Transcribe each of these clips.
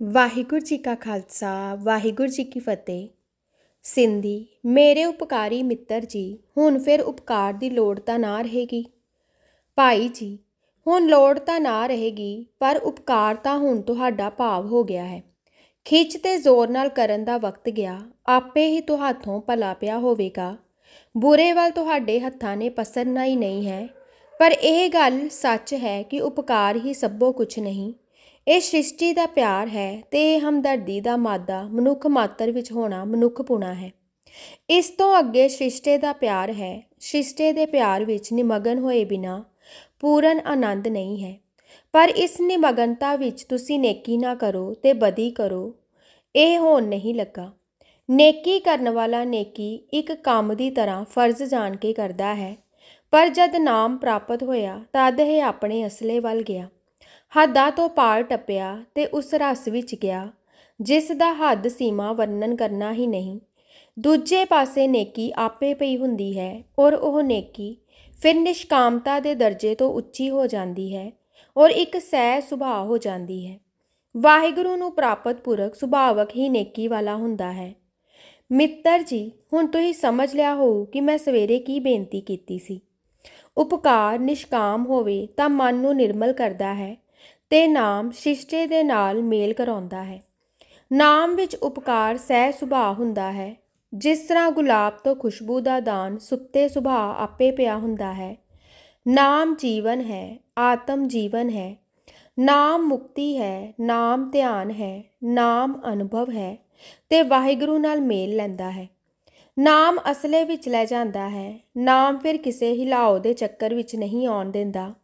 ਵਾਹਿਗੁਰੂ ਜੀ ਕਾ ਖਾਲਸਾ, ਵਾਹਿਗੁਰੂ ਜੀ ਕੀ ਫਤਿਹ। ਸਿੰਧੀ, ਮੇਰੇ ਉਪਕਾਰੀ ਮਿੱਤਰ ਜੀ, ਹੁਣ ਫਿਰ ਉਪਕਾਰ ਦੀ ਲੋੜ ਤਾਂ ਨਾ ਰਹੇਗੀ। ਭਾਈ ਜੀ, ਹੁਣ ਲੋੜ ਤਾਂ ਨਾ ਰਹੇਗੀ, ਪਰ ਉਪਕਾਰ ਤਾਂ ਹੁਣ ਤੁਹਾਡਾ ਭਾਵ ਹੋ ਗਿਆ ਹੈ। ਖਿੱਚ ਤੇ ਜ਼ੋਰ ਨਾਲ ਕਰਨ ਦਾ ਵਕਤ ਗਿਆ, ਆਪੇ ਹੀ ਤੁਹਾਥੋਂ ਭਲਾ ਪਿਆ ਹੋਵੇਗਾ। ਬੁਰੇ ਵੱਲ ਤੁਹਾਡੇ ਹੱਥਾਂ ਨੇ ਪਸਰਨਾ ਹੀ ਨਹੀਂ ਹੈ, ਪਰ ਇਹ ਗੱਲ ਸੱਚ ਹੈ ਕਿ ਉਪਕਾਰ ਹੀ ਸਭੋ ਕੁਝ ਨਹੀਂ। ਇਹ ਸ੍ਰਿਸ਼ਟੀ ਦਾ ਪਿਆਰ ਹੈ ਤੇ ਇਹ ਹਮਦਰਦੀ ਦਾ ਮਾਦਾ ਮਨੁੱਖ ਮਾਤਰ ਵਿੱਚ ਹੋਣਾ ਮਨੁੱਖਪੁਣਾ ਹੈ। ਇਸ ਤੋਂ ਅੱਗੇ ਸ੍ਰਿਸ਼ਟੀ ਦਾ ਪਿਆਰ ਹੈ। ਸ੍ਰਿਸ਼ਟੀ ਦੇ ਪਿਆਰ ਵਿੱਚ ਨਿਮਗਨ ਹੋਏ ਬਿਨਾ ਪੂਰਨ ਆਨੰਦ ਨਹੀਂ ਹੈ। ਪਰ ਇਸ ਨਿਮਗਨਤਾ ਵਿੱਚ ਤੁਸੀਂ ਨੇਕੀ ਨਾ ਕਰੋ ਤੇ ਬਦੀ ਕਰੋ। ਇਹ ਹੋਣ ਨਹੀਂ ਲੱਗਾ। ਨੇਕੀ ਕਰਨ ਵਾਲਾ ਨੇਕੀ ਇੱਕ ਕੰਮ ਦੀ ਤਰ੍ਹਾਂ ਫਰਜ਼ ਜਾਣ ਕੇ ਕਰਦਾ ਹੈ। ਪਰ ਜਦ ਨਾਮ ਪ੍ਰਾਪਤ ਹੋਇਆ ਤਦ ਇਹ ਆਪਣੇ ਅਸਲੇ ਵੱਲ ਗਿਆ। ਹੱਦਾਂ ਤੋਂ ਪਾਰ ਟੱਪਿਆ ਤੇ ਉਸ ਰਸ ਵਿੱਚ ਗਿਆ, ਜਿਸ ਦਾ ਹੱਦ ਸੀਮਾ ਵਰਣਨ ਕਰਨਾ ਹੀ ਨਹੀਂ। ਦੂਜੇ ਪਾਸੇ ਨੇਕੀ ਆਪੇ ਪਈ ਹੁੰਦੀ ਹੈ ਔਰ ਉਹ ਨੇਕੀ ਫਿਰ ਨਿਸ਼ਕਾਮਤਾ ਦੇ ਦਰਜੇ ਤੋਂ ਉੱਚੀ ਹੋ ਜਾਂਦੀ ਹੈ ਔਰ ਇੱਕ ਸਹਿ ਸੁਭਾਅ ਹੋ ਜਾਂਦੀ ਹੈ। ਵਾਹਿਗੁਰੂ ਨੂੰ ਪ੍ਰਾਪਤ ਪੁਰਖ ਸੁਭਾਵਕ ਹੀ ਨੇਕੀ ਵਾਲਾ ਹੁੰਦਾ ਹੈ। ਮਿੱਤਰ ਜੀ, ਹੁਣ ਤੁਸੀਂ ਸਮਝ ਲਿਆ ਹੋਊ ਕਿ ਮੈਂ ਸਵੇਰੇ ਕੀ ਬੇਨਤੀ ਕੀਤੀ ਸੀ। ਉਪਕਾਰ, ਨਿਸ਼ਕਾਮ ਹੋਵੇ ਤਾਂ ਮਨ ਨੂੰ ਨਿਰਮਲ ਕਰਦਾ ਹੈ। ਅਤੇ ਨਾਮ ਸ਼ਿਸ਼ਟੇ ਦੇ ਨਾਲ ਮੇਲ ਕਰਾਉਂਦਾ ਹੈ। ਨਾਮ ਵਿੱਚ ਉਪਕਾਰ ਸਹਿ ਸੁਭਾਅ ਹੁੰਦਾ ਹੈ। ਜਿਸ ਤਰ੍ਹਾਂ ਗੁਲਾਬ ਤੋਂ ਖੁਸ਼ਬੂ ਦਾ ਦਾਨ ਸੁੱਤੇ ਸੁਭਾਅ ਆਪੇ ਪਿਆ ਹੁੰਦਾ ਹੈ। ਨਾਮ ਜੀਵਨ ਹੈ, ਆਤਮ ਜੀਵਨ ਹੈ। ਨਾਮ ਮੁਕਤੀ ਹੈ, ਨਾਮ ਧਿਆਨ ਹੈ, ਨਾਮ ਅਨੁਭਵ ਹੈ ਤੇ ਵਾਹਿਗੁਰੂ ਨਾਲ ਮੇਲ ਲੈਂਦਾ ਹੈ। ਨਾਮ ਅਸਲੇ ਵਿੱਚ ਲੈ ਜਾਂਦਾ ਹੈ। ਨਾਮ ਫਿਰ ਕਿਸੇ ਹਿਲਾਓ ਦੇ ਚੱਕਰ ਵਿੱਚ ਨਹੀਂ ਆਉਣ ਦਿੰਦਾ।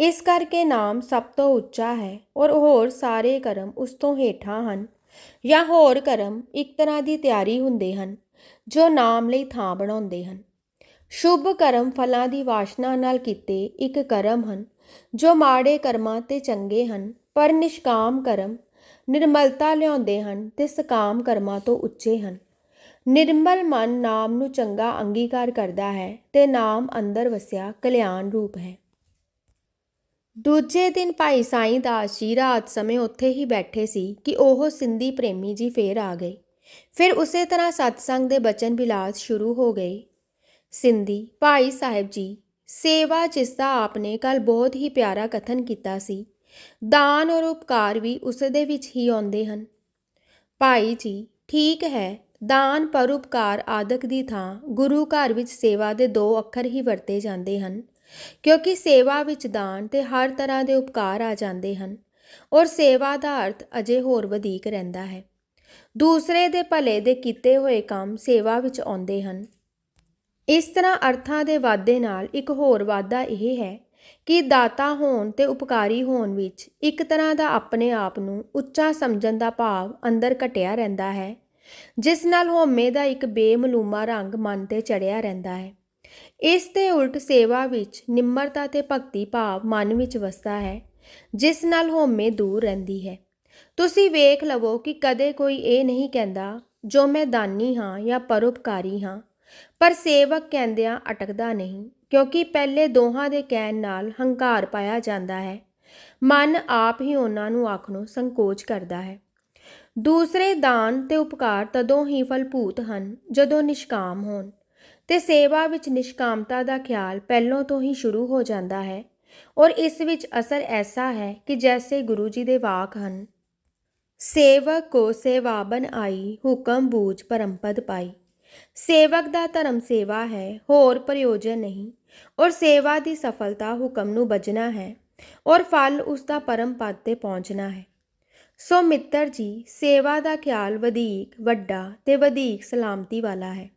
ਇਸ ਕਰਕੇ ਨਾਮ ਸਭ ਤੋਂ ਉੱਚਾ ਹੈ ਔਰ ਹੋਰ ਸਾਰੇ ਕਰਮ ਉਸ ਤੋਂ ਹੇਠਾਂ ਹਨ, ਜਾਂ ਹੋਰ ਕਰਮ ਇੱਕ ਤਰ੍ਹਾਂ ਦੀ ਤਿਆਰੀ ਹੁੰਦੇ ਹਨ, ਜੋ ਨਾਮ ਲਈ ਥਾਂ ਬਣਾਉਂਦੇ ਹਨ। ਸ਼ੁਭ ਕਰਮ ਫਲਾਂ ਦੀ ਵਾਸ਼ਨਾ ਨਾਲ ਕੀਤੇ ਇੱਕ ਕਰਮ ਹਨ, ਜੋ ਮਾੜੇ ਕਰਮਾਂ ਤੇ ਚੰਗੇ ਹਨ, ਪਰ ਨਿਸ਼ਕਾਮ ਕਰਮ, ਨਿਰਮਲਤਾ ਲਿਆਉਂਦੇ ਹਨ ਤੇ ਸਕਾਮ ਕਰਮਾਂ ਤੋਂ ਉੱਚੇ ਹਨ। ਨਿਰਮਲ ਮਨ ਨਾਮ ਨੂੰ ਚੰਗਾ ਅੰਗੀਕਾਰ ਕਰਦਾ ਹੈ ਤੇ ਨਾਮ ਅੰਦਰ ਵਸਿਆ ਕਲਿਆਣ ਰੂਪ ਹੈ। ਦੂਜੇ ਦਿਨ ਭਾਈ ਸਾਈਂ ਦਾਸ ਜੀ ਰਾਤ ਸਮੇਂ ਉੱਥੇ ਹੀ ਬੈਠੇ ਸੀ ਕਿ ਉਹ ਸਿੰਧੀ ਪ੍ਰੇਮੀ ਜੀ ਫੇਰ ਆ ਗਏ। ਫਿਰ ਉਸੇ ਤਰ੍ਹਾਂ ਸਤਸੰਗ ਦੇ ਬਚਨ ਬਿਲਾਸ ਸ਼ੁਰੂ ਹੋ ਗਏ। ਸਿੰਧੀ, ਭਾਈ ਸਾਹਿਬ ਜੀ, ਸੇਵਾ ਜਿਸ ਦਾ ਆਪਨੇ ਕੱਲ ਬਹੁਤ ਹੀ ਪਿਆਰਾ ਕਥਨ ਕੀਤਾ ਸੀ, ਦਾਨ ਔਰ ਉਪਕਾਰ ਵੀ ਉਸ ਦੇ ਵਿੱਚ ਹੀ ਆਉਂਦੇ ਹਨ। ਭਾਈ ਜੀ, ਠੀਕ ਹੈ, ਦਾਨ ਪਰਉਪਕਾਰ ਆਦਿਕ ਦੀ ਥਾਂ ਗੁਰੂ ਘਰ ਵਿੱਚ ਸੇਵਾ ਦੇ ਦੋ ਅੱਖਰ ਹੀ ਵਰਤੇ ਜਾਂਦੇ ਹਨ। ਕਿਉਂਕਿ ਸੇਵਾ ਵਿੱਚ ਦਾਨ ਤੇ ਹਰ ਤਰ੍ਹਾਂ ਦੇ ਉਪਕਾਰ ਆ ਜਾਂਦੇ ਹਨ ਔਰ ਸੇਵਾ ਦਾ ਅਰਥ ਅਜੇ ਹੋਰ ਵਧੇਕ ਰਹਿੰਦਾ ਹੈ। ਦੂਸਰੇ ਦੇ ਭਲੇ ਦੇ ਕੀਤੇ ਹੋਏ ਕੰਮ ਸੇਵਾ ਵਿੱਚ ਆਉਂਦੇ ਹਨ। ਇਸ ਤਰ੍ਹਾਂ ਅਰਥਾਂ ਦੇ ਵਾਧੇ ਨਾਲ ਇੱਕ ਹੋਰ ਵਾਧਾ ਇਹ ਹੈ ਕਿ ਦਾਤਾ ਹੋਣ ਤੇ ਉਪਕਾਰੀ ਹੋਣ ਵਿੱਚ ਇੱਕ ਤਰ੍ਹਾਂ ਦਾ ਆਪਣੇ ਆਪ ਨੂੰ ਉੱਚਾ ਸਮਝਣ ਦਾ ਭਾਵ ਅੰਦਰ ਘਟਿਆ ਰਹਿੰਦਾ ਹੈ, ਜਿਸ ਨਾਲ ਹਉਮੈ ਦਾ ਇੱਕ ਬੇਮਲੂਮਾ ਰੰਗ ਮਨ ਤੇ ਚੜਿਆ ਰਹਿੰਦਾ ਹੈ। ਇਸ ਦੇ ਉਲਟ ਸੇਵਾ ਵਿੱਚ ਨਿਮਰਤਾ ਤੇ ਭਗਤੀ ਭਾਵ ਮਨ ਵਿੱਚ ਵਸਦਾ ਹੈ, ਜਿਸ ਨਾਲ ਹਉਮੈ ਦੂਰ ਰਹਿੰਦੀ ਹੈ। ਤੁਸੀਂ ਵੇਖ ਲਵੋ ਕਿ ਕਦੇ ਕੋਈ ਇਹ ਨਹੀਂ ਕਹਿੰਦਾ, ਜੋ ਮੈਂ ਦਾਨੀ ਹਾਂ ਜਾਂ ਪਰਉਪਕਾਰੀ ਹਾਂ, ਪਰ ਸੇਵਕ ਕਹਿੰਦਿਆਂ ਅਟਕਦਾ ਨਹੀਂ, ਕਿਉਂਕਿ ਪਹਿਲੇ ਦੋਹਾਂ ਦੇ ਕਹਿਣ ਨਾਲ ਹੰਕਾਰ ਪਾਇਆ ਜਾਂਦਾ ਹੈ। ਮਨ ਆਪ ਹੀ ਉਹਨਾਂ ਨੂੰ ਆਖਣੋਂ ਸੰਕੋਚ ਕਰਦਾ ਹੈ। ਦੂਸਰੇ ਦਾਨ ਤੇ ਉਪਕਾਰ ਤਦੋਂ ਹੀ ਫਲਪੂਤ ਹਨ, ਜਦੋਂ ਨਿਸ਼ਕਾਮ ਹੋਣ। ਤੇ ਸੇਵਾ ਵਿੱਚ ਨਿਸ਼ਕਾਮਤਾ ਦਾ ਖਿਆਲ ਪਹਿਲੋਂ ਤੋਂ ਹੀ ਸ਼ੁਰੂ ਹੋ ਜਾਂਦਾ ਹੈ ਔਰ ਇਸ ਵਿੱਚ ਅਸਰ ਐਸਾ ਹੈ ਕਿ ਜੈਸੇ ਗੁਰੂ ਜੀ ਦੇ ਵਾਕ ਹਨ, ਸੇਵਕ ਕੋ ਸੇਵਾਬਨ ਆਈ, ਹੁਕਮ ਬੂਝ ਪਰਮਪਦ ਪਾਈ। ਸੇਵਕ ਦਾ ਧਰਮ ਸੇਵਾ ਹੈ, ਹੋਰ ਪ੍ਰਯੋਜਨ ਨਹੀਂ। ਔਰ ਸੇਵਾ ਦੀ ਸਫਲਤਾ ਹੁਕਮ ਨੂੰ ਬਜਣਾ ਹੈ ਔਰ ਫਲ ਉਸ ਦਾ ਪਰਮ ਪਦ ਤੇ ਪਹੁੰਚਣਾ ਹੈ। ਸੋ ਮਿੱਤਰ ਜੀ, ਸੇਵਾ ਦਾ ਖਿਆਲ ਵਧੇਕ, ਵੱਡਾ ਤੇ ਵਧੇਕ ਸਲਾਮਤੀ ਵਾਲਾ ਹੈ।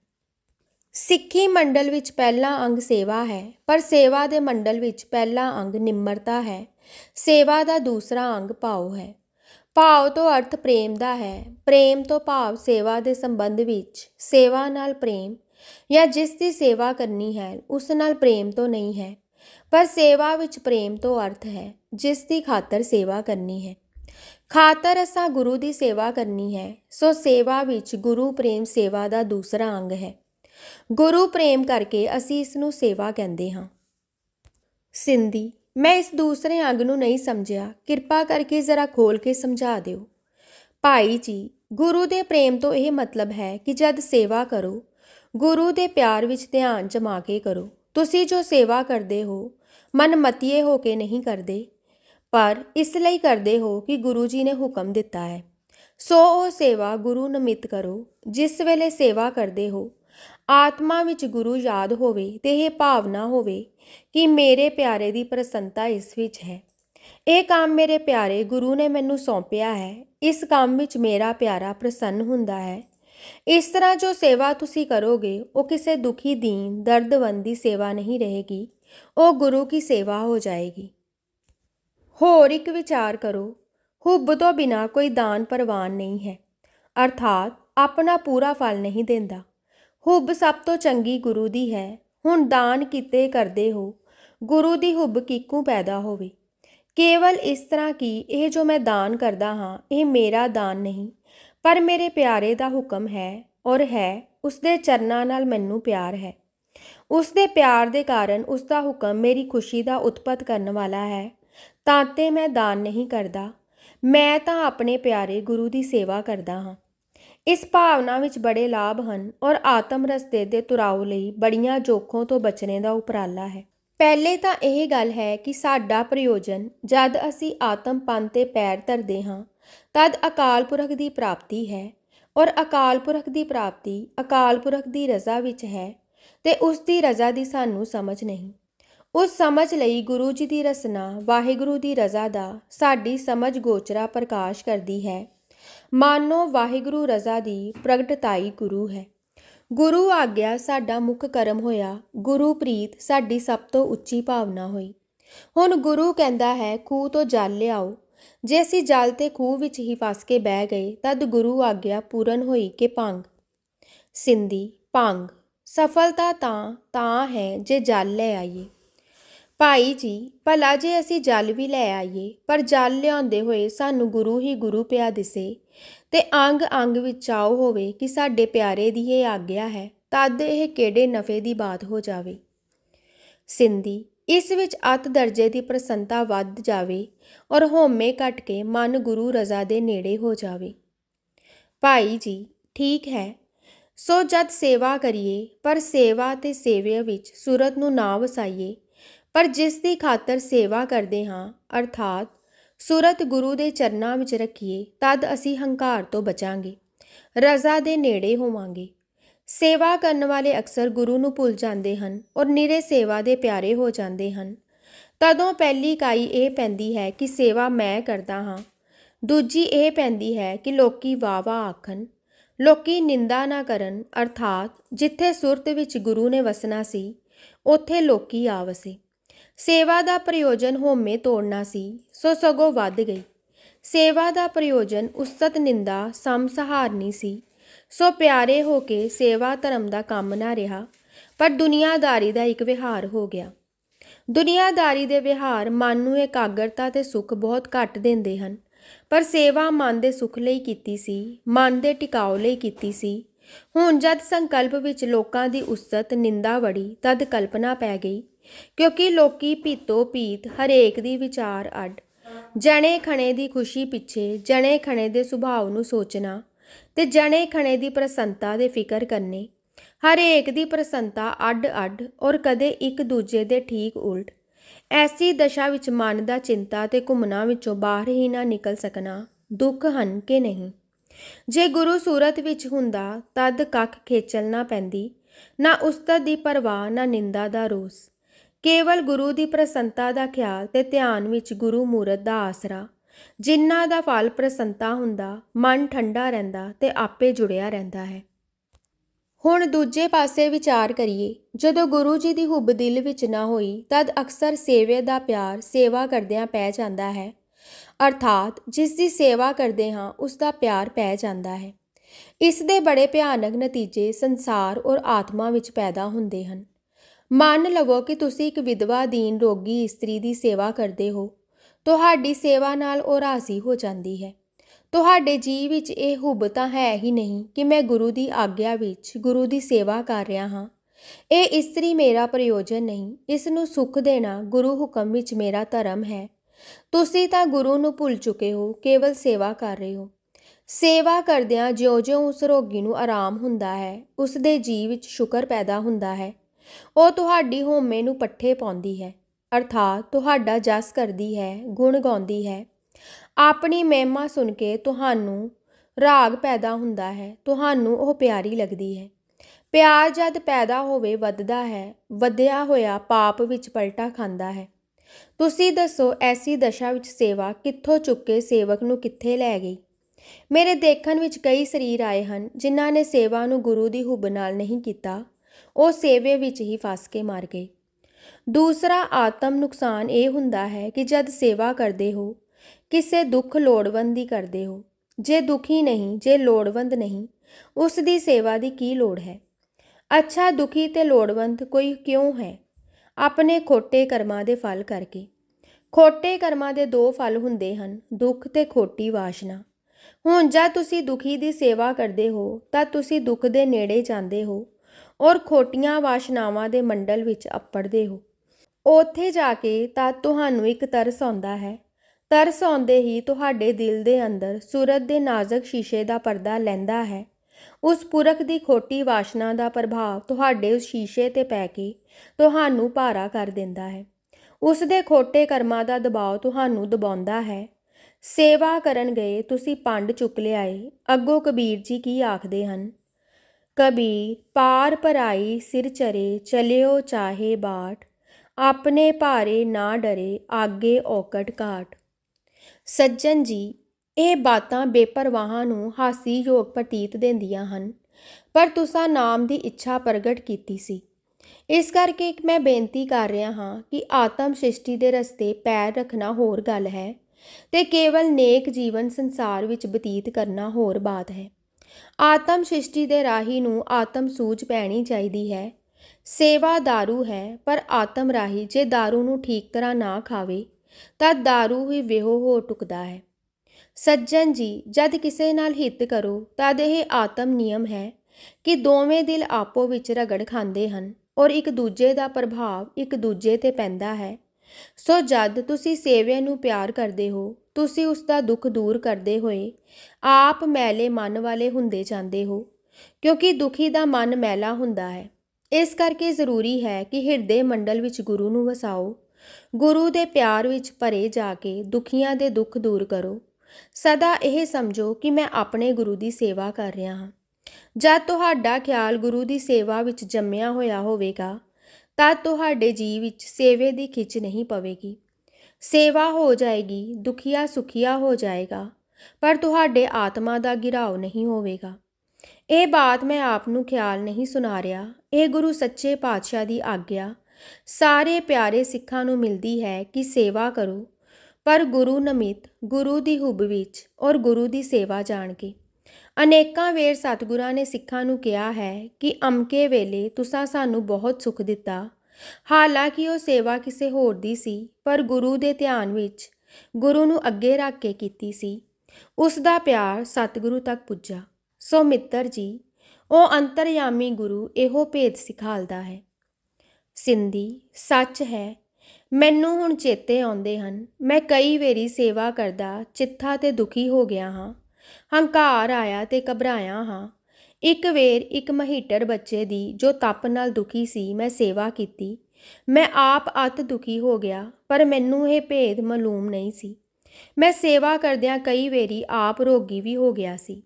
ਸਿੱਖੀ ਮੰਡਲ ਵਿੱਚ ਪਹਿਲਾ ਅੰਗ ਸੇਵਾ ਹੈ, ਪਰ ਸੇਵਾ ਦੇ ਮੰਡਲ ਵਿੱਚ ਪਹਿਲਾ ਅੰਗ ਨਿਮਰਤਾ ਹੈ। ਸੇਵਾ ਦਾ ਦੂਸਰਾ ਅੰਗ ਭਾਵ ਹੈ। ਭਾਵ ਤੋਂ ਅਰਥ ਪ੍ਰੇਮ ਦਾ ਹੈ। ਪ੍ਰੇਮ ਤੋਂ ਭਾਵ ਸੇਵਾ ਦੇ ਸੰਬੰਧ ਵਿੱਚ ਸੇਵਾ ਨਾਲ ਪ੍ਰੇਮ ਜਾਂ ਜਿਸ ਦੀ ਸੇਵਾ ਕਰਨੀ ਹੈ, ਉਸ ਨਾਲ ਪ੍ਰੇਮ ਤੋਂ ਨਹੀਂ ਹੈ। ਪਰ ਸੇਵਾ ਵਿੱਚ ਪ੍ਰੇਮ ਤੋਂ ਅਰਥ ਹੈ, ਜਿਸ ਦੀ ਖਾਤਰ ਸੇਵਾ ਕਰਨੀ ਹੈ। ਖਾਤਰ ਅਸਾਂ ਗੁਰੂ ਦੀ ਸੇਵਾ ਕਰਨੀ ਹੈ, ਸੋ ਸੇਵਾ ਵਿੱਚ ਗੁਰੂ ਪ੍ਰੇਮ ਸੇਵਾ ਦਾ ਦੂਸਰਾ ਅੰਗ ਹੈ। ਗੁਰੂ ਪ੍ਰੇਮ ਕਰਕੇ ਅਸੀਂ ਇਸ ਨੂੰ ਸੇਵਾ ਕਹਿੰਦੇ ਹਾਂ। ਸਿੰਧੀ, ਮੈਂ ਇਸ ਦੂਸਰੇ ਅੰਗ ਨੂੰ ਨਹੀਂ ਸਮਝਿਆ। ਕਿਰਪਾ ਕਰਕੇ ਜ਼ਰਾ ਖੋਲ ਕੇ ਸਮਝਾ ਦਿਓ। ਭਾਈ ਜੀ, ਗੁਰੂ ਦੇ ਪ੍ਰੇਮ ਤੋਂ ਇਹ ਮਤਲਬ ਹੈ ਕਿ ਜਦ ਸੇਵਾ ਕਰੋ, ਗੁਰੂ ਦੇ ਪਿਆਰ ਵਿੱਚ ਧਿਆਨ ਜਮਾ ਕੇ ਕਰੋ। ਤੁਸੀਂ ਜੋ ਸੇਵਾ ਕਰਦੇ ਹੋ, ਮਨ ਮਤੀਏ ਹੋ ਕੇ ਨਹੀਂ ਕਰਦੇ, ਪਰ ਇਸ ਲਈ ਕਰਦੇ ਹੋ ਕਿ ਗੁਰੂ ਜੀ ਨੇ ਹੁਕਮ ਦਿੱਤਾ ਹੈ। ਸੋ ਉਹ ਸੇਵਾ ਗੁਰੂ ਨਮਿਤ ਕਰੋ। ਜਿਸ ਵੇਲੇ ਸੇਵਾ ਕਰਦੇ ਹੋ ਆਤਮਾ ਵਿੱਚ ਗੁਰੂ ਯਾਦ ਹੋਵੇ ਤੇ ਇਹ ਭਾਵਨਾ ਹੋਵੇ ਕਿ ਮੇਰੇ ਪਿਆਰੇ ਦੀ ਪ੍ਰਸੰਨਤਾ ਇਸ ਵਿੱਚ ਹੈ। ਇਹ ਕੰਮ ਮੇਰੇ ਪਿਆਰੇ ਗੁਰੂ ਨੇ ਮੈਨੂੰ ਸੌਂਪਿਆ ਹੈ। ਇਸ ਕੰਮ ਵਿੱਚ ਮੇਰਾ ਪਿਆਰਾ ਪ੍ਰਸੰਨ ਹੁੰਦਾ ਹੈ। ਇਸ ਤਰ੍ਹਾਂ ਜੋ ਸੇਵਾ ਤੁਸੀਂ ਕਰੋਗੇ, ਉਹ ਕਿਸੇ ਦੁਖੀ, ਦੀਨ, ਦਰਦਵੰਦ ਦੀ ਸੇਵਾ ਨਹੀਂ ਰਹੇਗੀ। ਉਹ ਗੁਰੂ ਕੀ ਸੇਵਾ ਹੋ ਜਾਏਗੀ। ਹੋਰ ਇੱਕ ਵਿਚਾਰ ਕਰੋ। ਹੁੱਬ ਤੋਂ ਬਿਨਾ ਕੋਈ ਦਾਨ ਪ੍ਰਵਾਨ ਨਹੀਂ ਹੈ। ਅਰਥਾਤ ਆਪਣਾ ਪੂਰਾ ਫਲ ਨਹੀਂ ਦਿੰਦਾ। ਹੁੱਬ ਸਭ ਤੋਂ ਚੰਗੀ ਗੁਰੂ ਦੀ ਹੈ। ਹੁਣ ਦਾਨ ਕੀਤੇ ਕਰਦੇ ਹੋ, ਗੁਰੂ ਦੀ ਹੁੱਬ ਕਿੱਕੂ ਪੈਦਾ ਹੋਵੇ। ਕੇਵਲ ਇਸ ਤਰ੍ਹਾਂ ਕਿ ਇਹ ਜੋ ਮੈਂ ਦਾਨ ਕਰਦਾ ਹਾਂ, ਇਹ ਮੇਰਾ ਦਾਨ ਨਹੀਂ, ਪਰ ਮੇਰੇ ਪਿਆਰੇ ਦਾ ਹੁਕਮ ਹੈ ਔਰ ਹੈ ਉਸ ਦੇ ਚਰਨਾਂ ਨਾਲ ਮੈਨੂੰ ਪਿਆਰ ਹੈ। ਉਸ ਦੇ ਪਿਆਰ ਦੇ ਕਾਰਨ ਉਸ ਦਾ ਹੁਕਮ ਮੇਰੀ ਖੁਸ਼ੀ ਦਾ ਉਤਪਤ ਕਰਨ ਵਾਲਾ ਹੈ। ਤਾਂ ਤੇ ਮੈਂ ਦਾਨ ਨਹੀਂ ਕਰਦਾ, ਮੈਂ ਤਾਂ ਆਪਣੇ ਪਿਆਰੇ ਗੁਰੂ ਦੀ ਸੇਵਾ ਕਰਦਾ ਹਾਂ। ਇਸ ਭਾਵਨਾ ਵਿੱਚ ਬੜੇ ਲਾਭ ਹਨ ਔਰ ਆਤਮ ਰਸਤੇ ਦੇ ਤੁਰਾਉ ਲਈ ਬੜੀਆਂ ਜੋਖੋਂ ਤੋਂ ਬਚਣੇ ਦਾ ਉਪਰਾਲਾ ਹੈ। ਪਹਿਲੇ ਤਾਂ ਇਹ ਗੱਲ ਹੈ ਕਿ ਸਾਡਾ ਪ੍ਰਯੋਜਨ ਜਦ ਅਸੀਂ ਆਤਮ ਪੰਨ ਤੇ ਪੈਰ ਧਰਦੇ ਹਾਂ, ਤਦ ਅਕਾਲ ਪੁਰਖ ਦੀ ਪ੍ਰਾਪਤੀ ਹੈ ਔਰ ਅਕਾਲ ਪੁਰਖ ਦੀ ਪ੍ਰਾਪਤੀ ਅਕਾਲ ਪੁਰਖ ਦੀ ਰਜ਼ਾ ਵਿੱਚ ਹੈ ਤੇ ਉਸ ਦੀ ਰਜ਼ਾ ਦੀ ਸਾਨੂੰ ਸਮਝ ਨਹੀਂ। ਉਸ ਸਮਝ ਲਈ ਗੁਰੂ ਜੀ ਦੀ ਰਸਨਾ ਵਾਹਿਗੁਰੂ ਦੀ ਰਜ਼ਾ ਦਾ ਸਾਡੀ ਸਮਝ ਗੋਚਰਾ ਪ੍ਰਕਾਸ਼ ਕਰਦੀ ਹੈ ਮਾਨੋ ਵਾਹਿਗੁਰੂ ਰਜ਼ਾ ਦੀ ਪ੍ਰਗਟਤਾਈ ਗੁਰੂ ਹੈ। ਗੁਰੂ ਆਗਿਆ ਸਾਡਾ ਮੁੱਖ ਕਰਮ ਹੋਇਆ, ਗੁਰੂ ਪ੍ਰੀਤ ਸਾਡੀ ਸਭ ਤੋਂ ਉੱਚੀ ਭਾਵਨਾ ਹੋਈ। ਹੁਣ ਗੁਰੂ ਕਹਿੰਦਾ ਹੈ, ਖੂਹ ਤੋਂ ਜਲ ਲਿਆਓ। ਜੇ ਅਸੀਂ ਜਲ ਤੇ ਖੂਹ ਵਿੱਚ ਹੀ ਫਸ ਕੇ ਬਹਿ ਗਏ, ਤਦ ਗੁਰੂ ਆਗਿਆ ਪੂਰਨ ਹੋਈ ਕਿ ਭੰਗ। ਸਿੰਧੀ, ਭੰਗ। ਸਫਲਤਾ ਤਾਂ ਤਾਂ ਹੈ ਜੇ ਜਲ ਲੈ ਆਈਏ। ਭਾਈ ਜੀ, ਭਲਾ ਜੇ ਅਸੀਂ ਜਲ ਵੀ ਲੈ ਆਈਏ, ਪਰ ਜਲ ਲਿਆਉਂਦੇ ਹੋਏ ਸਾਨੂੰ ਗੁਰੂ ਹੀ ਗੁਰੂ ਪਿਆ ਦਿਸੇ। ਤੇ ਅੰਗ ਅੰਗ ਵਿੱਚ ਚਾਉ ਹੋਵੇ ਕਿ ਸਾਡੇ ਪਿਆਰੇ ਦੀ ਇਹ ਆਗਿਆ ਹੈ, ਤਦ ਇਹ ਕਿਹੜੇ ਨਫੇ ਦੀ ਬਾਤ ਹੋ ਜਾਵੇ। ਸਿੰਧੀ, ਇਸ ਵਿੱਚ ਅਤ ਦਰਜੇ ਦੀ ਪ੍ਰਸੰਤਾ ਵੱਧ ਜਾਵੇ ਔਰ ਹੋਮੇ ਘਟ ਕੇ ਮਨ ਗੁਰੂ ਰਜ਼ਾ ਦੇ ਨੇੜੇ ਹੋ ਜਾਵੇ। ਭਾਈ ਜੀ, ਠੀਕ ਹੈ, ਸੋ ਜਦ ਸੇਵਾ ਕਰੀਏ, ਪਰ ਸੇਵਾ ਤੇ ਸੇਵੇ ਵਿੱਚ ਸੂਰਤ ਨੂੰ ਨਾ ਵਸਾਈਏ ਪਰ ਜਿਸ ਦੀ ਖਾਤਰ ਸੇਵਾ ਕਰਦੇ ਹਾਂ, ਅਰਥਾਤ ਸੂਰਤ ਗੁਰੂ ਦੇ ਚਰਨਾਂ ਵਿੱਚ ਰੱਖੀਏ, ਤਦ ਅਸੀਂ ਹੰਕਾਰ ਤੋਂ ਬਚਾਂਗੇ, ਰਜ਼ਾ ਦੇ ਨੇੜੇ ਹੋਵਾਂਗੇ। ਸੇਵਾ ਕਰਨ ਵਾਲੇ ਅਕਸਰ ਗੁਰੂ ਨੂੰ ਭੁੱਲ ਜਾਂਦੇ ਹਨ ਔਰ ਨਿਰੇ ਸੇਵਾ ਦੇ ਪਿਆਰੇ ਹੋ ਜਾਂਦੇ ਹਨ। ਤਦੋਂ ਪਹਿਲੀ ਕਾਈ ਇਹ ਪੈਂਦੀ ਹੈ ਕਿ ਸੇਵਾ ਮੈਂ ਕਰਦਾ ਹਾਂ। ਦੂਜੀ ਇਹ ਪੈਂਦੀ ਹੈ ਕਿ ਲੋਕੀ ਵਾਵਾ ਆਖਣ। ਲੋਕੀ ਨਿੰਦਾ ਨਾ ਕਰਨ, ਅਰਥਾਤ ਜਿੱਥੇ ਸੁਰਤ ਵਿੱਚ ਗੁਰੂ ਨੇ ਵਸਣਾ ਸੀ, ਉੱਥੇ ਲੋਕੀ ਆ ਵਸੇ ਸੇਵਾ ਦਾ ਪ੍ਰਯੋਜਨ ਹੋਮੇ ਤੋੜਨਾ ਸੀ, ਸੋ ਸਗੋਂ ਵੱਧ ਗਈ। ਸੇਵਾ ਦਾ ਪ੍ਰਯੋਜਨ ਉਸਤ ਨਿੰਦਾ ਸਮਸਹਾਰਨੀ ਸੀ, ਸੋ ਪਿਆਰੇ ਹੋ ਕੇ ਸੇਵਾ ਧਰਮ ਦਾ ਕੰਮ ਨਾ ਰਿਹਾ, ਪਰ ਦੁਨੀਆਦਾਰੀ ਦਾ ਇੱਕ ਵਿਹਾਰ ਹੋ ਗਿਆ। ਦੁਨੀਆਦਾਰੀ ਦੇ ਵਿਹਾਰ ਮਨ ਨੂੰ ਇਕਾਗਰਤਾ ਤੇ ਸੁੱਖ ਬਹੁਤ ਘੱਟ ਦਿੰਦੇ ਹਨ, ਪਰ ਸੇਵਾ ਮਨ ਦੇ ਸੁੱਖ ਲਈ ਕੀਤੀ ਸੀ, ਮਨ ਦੇ ਟਿਕਾਉ ਲਈ ਕੀਤੀ ਸੀ। ਹੁਣ ਜਦ ਸੰਕਲਪ ਵਿੱਚ ਲੋਕਾਂ ਦੀ ਉਸਤ ਨਿੰਦਾ ਵੜੀ, ਤਦ ਕਲਪਨਾ ਪੈ ਗਈ ਕਿਉਂਕਿ ਲੋਕੀ ਭੀਤੋ ਭੀਤ ਹਰੇਕ ਦੀ ਵਿਚਾਰ ਅੱਡ। ਜਣੇ ਖਣੇ ਦੀ ਖੁਸ਼ੀ ਪਿੱਛੇ, ਜਣੇ ਖਣੇ ਦੇ ਸੁਭਾਅ ਨੂੰ ਸੋਚਣਾ ਤੇ ਜਣੇ ਖਣੇ ਦੀ ਪ੍ਰਸੰਨਤਾ ਦੇ ਫਿਕਰ ਕਰਨੇ। ਹਰੇਕ ਦੀ ਪ੍ਰਸੰਨਤਾ ਅੱਡ ਅੱਡ ਔਰ ਕਦੇ ਇੱਕ ਦੂਜੇ ਦੇ ਠੀਕ ਉਲਟ। ਐਸੀ ਦਸ਼ਾ ਵਿੱਚ ਮਨ ਦਾ ਚਿੰਤਾ ਤੇ ਘੁੰਮਣਾ ਵਿੱਚੋਂ ਬਾਹਰ ਹੀ ਨਾ ਨਿਕਲ ਸਕਣਾ, ਦੁੱਖ ਹਨ ਕਿ ਨਹੀਂ? ਜੇ ਗੁਰੂ ਸੂਰਤ ਵਿੱਚ ਹੁੰਦਾ, ਤਦ ਕੱਖ ਖੇਚਲ ਨਾ ਪੈਂਦੀ, ਨਾ ਉਸਤਤ ਦੀ ਪਰਵਾਹ, ਨਾ ਨਿੰਦਾ ਦਾ ਰੋਸ। ਕੇਵਲ ਗੁਰੂ ਦੀ ਪ੍ਰਸੰਨਤਾ ਦਾ ਖਿਆਲ ਤੇ ਧਿਆਨ ਵਿੱਚ ਗੁਰੂ ਮੂਰਤ ਦਾ ਆਸਰਾ। ਜਿਨ੍ਹਾਂ ਦਾ ਫਲ ਪ੍ਰਸੰਨਤਾ ਹੁੰਦਾ, ਮਨ ਠੰਡਾ ਰਹਿੰਦਾ ਤੇ ਆਪੇ ਜੁੜਿਆ ਰਹਿੰਦਾ ਹੈ। ਹੁਣ ਦੂਜੇ ਪਾਸੇ ਵਿਚਾਰ ਕਰੀਏ, ਜਦੋਂ ਗੁਰੂ ਜੀ ਦੀ ਹੁਬ ਦਿਲ ਵਿੱਚ ਨਾ ਹੋਈ, ਤਦ ਅਕਸਰ ਸੇਵੇ ਦਾ ਪਿਆਰ ਸੇਵਾ ਕਰਦਿਆਂ ਪੈ ਜਾਂਦਾ ਹੈ। ਅਰਥਾਤ ਜਿਸ ਦੀ ਸੇਵਾ ਕਰਦੇ ਹਾਂ, ਉਸ ਦਾ ਪਿਆਰ ਪੈ ਜਾਂਦਾ ਹੈ। ਇਸ ਦੇ ਬੜੇ ਭਿਆਨਕ ਨਤੀਜੇ ਸੰਸਾਰ ਔਰ ਆਤਮਾ ਵਿੱਚ ਪੈਦਾ ਹੁੰਦੇ ਹਨ। ਮੰਨ ਲਵੋ ਕਿ ਤੁਸੀਂ ਇੱਕ ਵਿਧਵਾ, ਦੀਨ, ਰੋਗੀ ਇਸਤਰੀ ਦੀ ਸੇਵਾ ਕਰਦੇ ਹੋ। ਤੁਹਾਡੀ ਸੇਵਾ ਨਾਲ ਉਹ ਰਾਜ਼ੀ ਹੋ ਜਾਂਦੀ ਹੈ। ਤੁਹਾਡੇ ਜੀ ਵਿੱਚ ਇਹ ਹੁਬ ਤਾਂ ਹੈ ਹੀ ਨਹੀਂ ਕਿ ਮੈਂ ਗੁਰੂ ਦੀ ਆਗਿਆ ਵਿੱਚ ਗੁਰੂ ਦੀ ਸੇਵਾ ਕਰ ਰਿਹਾ ਹਾਂ। ਇਹ ਇਸਤਰੀ ਮੇਰਾ ਪ੍ਰਯੋਜਨ ਨਹੀਂ, ਇਸ ਨੂੰ ਸੁੱਖ ਦੇਣਾ ਗੁਰੂ ਹੁਕਮ ਵਿੱਚ ਮੇਰਾ ਧਰਮ ਹੈ। ਤੁਸੀਂ ਤਾਂ ਗੁਰੂ ਨੂੰ ਭੁੱਲ ਚੁੱਕੇ ਹੋ, ਕੇਵਲ ਸੇਵਾ ਕਰ ਰਹੇ ਹੋ। ਸੇਵਾ ਕਰਦਿਆਂ ਜਿਉਂ-ਜਿਉਂ ਉਸ ਰੋਗੀ ਨੂੰ ਆਰਾਮ ਹੁੰਦਾ ਹੈ ਉਸ ਦੇ ਜੀਵ ਵਿੱਚ ਸ਼ੁਕਰ ਪੈਦਾ ਹੁੰਦਾ ਹੈ। ਉਹ ਤੁਹਾਡੀ ਹੋਮੇ ਨੂੰ ਪੱਠੇ ਪਾਉਂਦੀ ਹੈ, ਅਰਥਾਤ ਤੁਹਾਡਾ ਜਸ ਕਰਦੀ ਹੈ, ਗੁਣ ਗਾਉਂਦੀ ਹੈ। ਆਪਣੀ ਮਹਿਮਾ ਸੁਣ ਕੇ ਤੁਹਾਨੂੰ ਰਾਗ ਪੈਦਾ ਹੁੰਦਾ ਹੈ, ਤੁਹਾਨੂੰ ਉਹ ਪਿਆਰੀ ਲੱਗਦੀ ਹੈ। ਪਿਆਰ ਜਦ ਪੈਦਾ ਹੋਵੇ ਵੱਧਦਾ ਹੈ, ਵਧਿਆ ਹੋਇਆ ਪਾਪ ਵਿੱਚ ਪਲਟਾ ਖਾਂਦਾ ਹੈ। ਤੁਸੀਂ ਦੱਸੋ ਐਸੀ ਦਸ਼ਾ ਵਿੱਚ ਸੇਵਾ ਕਿੱਥੋਂ ਚੁੱਕ ਕੇ ਸੇਵਕ ਨੂੰ ਕਿੱਥੇ ਲੈ ਗਈ? ਮੇਰੇ ਦੇਖਣ ਵਿੱਚ ਕਈ ਸਰੀਰ ਆਏ ਹਨ, ਜਿਨ੍ਹਾਂ ਨੇ ਸੇਵਾ ਨੂੰ ਗੁਰੂ ਦੀ ਹੁਬ ਨਾਲ ਨਹੀਂ ਕੀਤਾ। ਉਹ ਸੇਵੇ ਵਿੱਚ ਹੀ ਫਸ ਕੇ ਮਰ ਗਏ। ਦੂਸਰਾ ਆਤਮ ਨੁਕਸਾਨ ਇਹ ਹੁੰਦਾ ਹੈ ਕਿ ਜਦ ਸੇਵਾ ਕਰਦੇ ਹੋ, ਕਿਸੇ ਦੁੱਖ ਲੋੜਵੰਦ ਦੀ ਕਰਦੇ ਹੋ। ਜੇ ਦੁਖੀ ਨਹੀਂ, ਜੇ ਲੋੜਵੰਦ ਨਹੀਂ, ਉਸ ਦੀ ਸੇਵਾ ਦੀ ਕੀ ਲੋੜ ਹੈ? ਅੱਛਾ, ਦੁਖੀ ਤੇ ਲੋੜਵੰਦ ਕੋਈ ਕਿਉਂ ਹੈ? ਆਪਣੇ ਖੋਟੇ ਕਰਮਾਂ ਦੇ ਫਲ ਕਰਕੇ। ਖੋਟੇ ਕਰਮਾਂ ਦੇ ਦੋ ਫਲ ਹੁੰਦੇ ਹਨ, ਦੁੱਖ ਤੇ ਖੋਟੀ ਵਾਸ਼ਨਾ। ਹੁਣ ਜਦ ਤੁਸੀਂ ਦੁਖੀ ਦੀ ਸੇਵਾ ਕਰਦੇ ਹੋ, ਤਾਂ ਤੁਸੀਂ ਦੁੱਖ ਦੇ ਨੇੜੇ ਜਾਂਦੇ ਹੋ। ਔਰ ਖੋਟੀਆਂ ਵਾਸ਼ਨਾਵਾਂ ਦੇ ਮੰਡਲ ਵਿੱਚ ਅੱਪੜਦੇ ਹੋ। ਉੱਥੇ ਜਾ ਕੇ ਤਾਂ ਤੁਹਾਨੂੰ ਇੱਕ ਤਰਸ ਆਉਂਦਾ ਹੈ। ਤਰਸ ਆਉਂਦੇ ਹੀ ਤੁਹਾਡੇ ਦਿਲ ਦੇ ਅੰਦਰ ਸੂਰਤ ਦੇ ਨਾਜ਼ੁਕ ਸ਼ੀਸ਼ੇ ਦਾ ਪਰਦਾ ਲੈਂਦਾ ਹੈ। ਉਸ ਪੁਰਖ ਦੀ ਖੋਟੀ ਵਾਸ਼ਨਾ ਦਾ ਪ੍ਰਭਾਵ ਤੁਹਾਡੇ ਉਸ ਸ਼ੀਸ਼ੇ ਤੇ ਪੈ ਕੇ ਤੁਹਾਨੂੰ ਭਾਰਾ ਕਰ ਦਿੰਦਾ ਹੈ। ਉਸ ਦੇ ਖੋਟੇ ਕਰਮਾਂ ਦਾ ਦਬਾਅ ਤੁਹਾਨੂੰ ਦਬਾਉਂਦਾ ਹੈ। ਸੇਵਾ ਕਰਨ ਗਏ ਤੁਸੀਂ ਪੰਡ ਚੁੱਕ ਲਿਆਏ। ਅੱਗੋਂ ਕਬੀਰ ਜੀ ਕੀ ਆਖਦੇ ਹਨ? ਕਬੀਰ ਪਾਰ ਪਰਾਈ ਸਿਰ ਚਰੇ ਚਲਿਓ ਚਾਹੇ ਬਾਟ, ਆਪਣੇ ਭਾਰੇ ਨਾ ਡਰੇ ਆਗੇ ਔਕਟ ਘਾਟ। ਸੱਜਣ ਜੀ, ਇਹ ਬਾਤਾਂ ਬੇਪਰਵਾਹਾਂ ਨੂੰ ਹਾਸੀਯੋਗ ਪ੍ਰਤੀਤ ਦਿੰਦੀਆਂ ਹਨ, ਪਰ ਤੁਸਾਂ ਨਾਮ ਦੀ ਇੱਛਾ ਪ੍ਰਗਟ ਕੀਤੀ ਸੀ। ਇਸ ਕਰਕੇ ਇੱਕ ਮੈਂ ਬੇਨਤੀ ਕਰ ਰਿਹਾ ਹਾਂ ਕਿ ਆਤਮ ਸ੍ਰਿਸ਼ਟੀ ਦੇ ਰਸਤੇ ਪੈਰ ਰੱਖਣਾ ਹੋਰ ਗੱਲ ਹੈ ਤੇ ਕੇਵਲ ਨੇਕ ਜੀਵਨ ਸੰਸਾਰ ਵਿੱਚ ਬਤੀਤ ਕਰਨਾ ਹੋਰ ਬਾਤ ਹੈ। ਆਤਮ ਸ੍ਰਿਸ਼ਟੀ ਦੇ ਰਾਹੀ ਨੂੰ ਆਤਮ ਸੂਝ ਪੈਣੀ ਚਾਹੀਦੀ ਹੈ ਸੇਵਾ दारू ਹੈ ਪਰ ਆਤਮ ਰਾਹੀ ਜੇ दारू ਨੂੰ ਠੀਕ ਤਰ੍ਹਾਂ ਨਾ ਖਾਵੇ ਤਾਂ दारू ਹੀ ਵਿਹੋ ਹੋ ਟੁਕਦਾ ਹੈ ਸੱਜਣ ਜੀ ਜਦ ਕਿਸੇ ਨਾਲ ਹਿੱਤ ਕਰੋ ਤਦ ਇਹ ਆਤਮ ਨਿਯਮ ਹੈ ਕਿ ਦੋਵੇਂ ਦਿਲ ਆਪੋ ਵਿੱਚ ਰਗੜ ਖਾਂਦੇ ਹਨ ਔਰ ਇੱਕ ਦੂਜੇ ਦਾ ਪ੍ਰਭਾਵ ਇੱਕ ਦੂਜੇ ਤੇ ਪੈਂਦਾ ਹੈ ਸੋ ਜਦ ਤੁਸੀਂ ਸੇਵੇ ਨੂੰ ਪਿਆਰ ਕਰਦੇ ਹੋ ਤੁਸੀਂ ਉਸ ਦਾ ਦੁੱਖ ਦੂਰ ਕਰਦੇ ਹੋਏ ਆਪ ਮੈਲੇ ਮਨ ਵਾਲੇ ਹੁੰਦੇ ਜਾਂਦੇ ਹੋ, ਕਿਉਂਕਿ ਦੁਖੀ ਦਾ ਮਨ ਮੈਲਾ ਹੁੰਦਾ ਹੈ। ਇਸ ਕਰਕੇ ਜ਼ਰੂਰੀ ਹੈ ਕਿ ਹਿਰਦੇ ਮੰਡਲ ਵਿੱਚ ਗੁਰੂ ਨੂੰ ਵਸਾਓ। ਗੁਰੂ ਦੇ ਪਿਆਰ ਵਿੱਚ ਭਰੇ ਜਾ ਕੇ ਦੁਖੀਆਂ ਦੇ ਦੁੱਖ ਦੂਰ ਕਰੋ। ਸਦਾ ਇਹ ਸਮਝੋ ਕਿ ਮੈਂ ਆਪਣੇ ਗੁਰੂ ਦੀ ਸੇਵਾ ਕਰ ਰਿਹਾ ਹਾਂ। ਜਦ ਤੁਹਾਡਾ ਖਿਆਲ ਗੁਰੂ ਦੀ ਸੇਵਾ ਵਿੱਚ ਜੰਮਿਆ ਹੋਇਆ ਹੋਵੇਗਾ ਤਦ ਤੁਹਾਡੇ ਜੀਵ ਵਿੱਚ ਸੇਵੇ ਦੀ ਖਿੱਚ ਨਹੀਂ ਪਵੇਗੀ। ਸੇਵਾ ਹੋ ਜਾਏਗੀ, ਦੁਖੀਆ ਸੁਖੀਆ ਹੋ ਜਾਏਗਾ, ਪਰ ਤੁਹਾਡੇ ਆਤਮਾ ਦਾ ਗਿਰਾਵ ਨਹੀਂ ਹੋਵੇਗਾ। ਇਹ ਬਾਤ ਮੈਂ ਆਪ ਨੂੰ ਖਿਆਲ ਨਹੀਂ ਸੁਣਾ ਰਿਹਾ। ਇਹ ਗੁਰੂ ਸੱਚੇ ਪਾਤਸ਼ਾਹ ਦੀ ਆਗਿਆ। ਸਾਰੇ ਪਿਆਰੇ ਸਿੱਖਾਂ ਨੂੰ ਮਿਲਦੀ ਹੈ ਕਿ ਸੇਵਾ ਕਰੋ, ਪਰ ਗੁਰੂ ਨਮਿਤ, ਗੁਰੂ ਦੀ ਹੁਬ ਵਿੱਚ ਔਰ ਗੁਰੂ ਦੀ ਸੇਵਾ ਜਾਣ ਕੇ ਅਨੇਕਾਂ ਵੇਰ ਸਤਿਗੁਰਾਂ ਨੇ ਸਿੱਖਾਂ ਨੂੰ ਕਿਹਾ ਹੈ ਕਿ ਅਮਕੇ ਵੇਲੇ ਤੁਸਾਂ ਸਾਨੂੰ ਬਹੁਤ ਸੁਖ ਦਿੱਤਾ। ਹਾਲਾਂਕਿ ਉਹ ਸੇਵਾ ਕਿਸੇ ਹੋਰ ਦੀ ਸੀ, ਪਰ ਗੁਰੂ ਦੇ ਧਿਆਨ ਵਿੱਚ ਗੁਰੂ ਨੂੰ ਅੱਗੇ ਰੱਖ ਕੇ ਕੀਤੀ ਸੀ। ਉਸ ਦਾ ਪਿਆਰ ਸਤਿਗੁਰੂ ਤੱਕ ਪੁੱਜਾ। ਸੋ ਮਿੱਤਰ ਜੀ, ਉਹ ਅੰਤਰਯਾਮੀ ਗੁਰੂ ਇਹੋ ਭੇਦ ਸਿਖਾਲਦਾ ਹੈ। ਸਿੰਧੀ, ਸੱਚ ਹੈ, ਮੈਨੂੰ ਹੁਣ ਚੇਤੇ ਆਉਂਦੇ ਹਨ। ਮੈਂ ਕਈ ਵੇਰੀ ਸੇਵਾ ਕਰਦਾ, ਚਿੱਥਾ ਤੇ ਦੁਖੀ ਹੋ ਗਿਆ ਹਾਂ। ਹੰਕਾਰ ਆਇਆ ਤੇ ਘਬਰਾਇਆ ਹਾਂ। ਇੱਕ ਵੇਰ ਇੱਕ ਮਹੀਟਰ ਬੱਚੇ ਦੀ ਜੋ ਤਪ ਨਾਲ ਦੁਖੀ ਸੀ, ਮੈਂ ਸੇਵਾ ਕੀਤੀ। ਮੈਂ ਆਪ ਅਤ ਦੁਖੀ ਹੋ ਗਿਆ, ਪਰ ਮੈਨੂੰ ਇਹ ਭੇਦ ਮਾਲੂਮ ਨਹੀਂ ਸੀ। ਮੈਂ ਸੇਵਾ ਕਰਦਿਆਂ ਕਈ ਵੇਰੀ ਆਪ ਰੋਗੀ ਵੀ ਹੋ ਗਿਆ ਸੀ।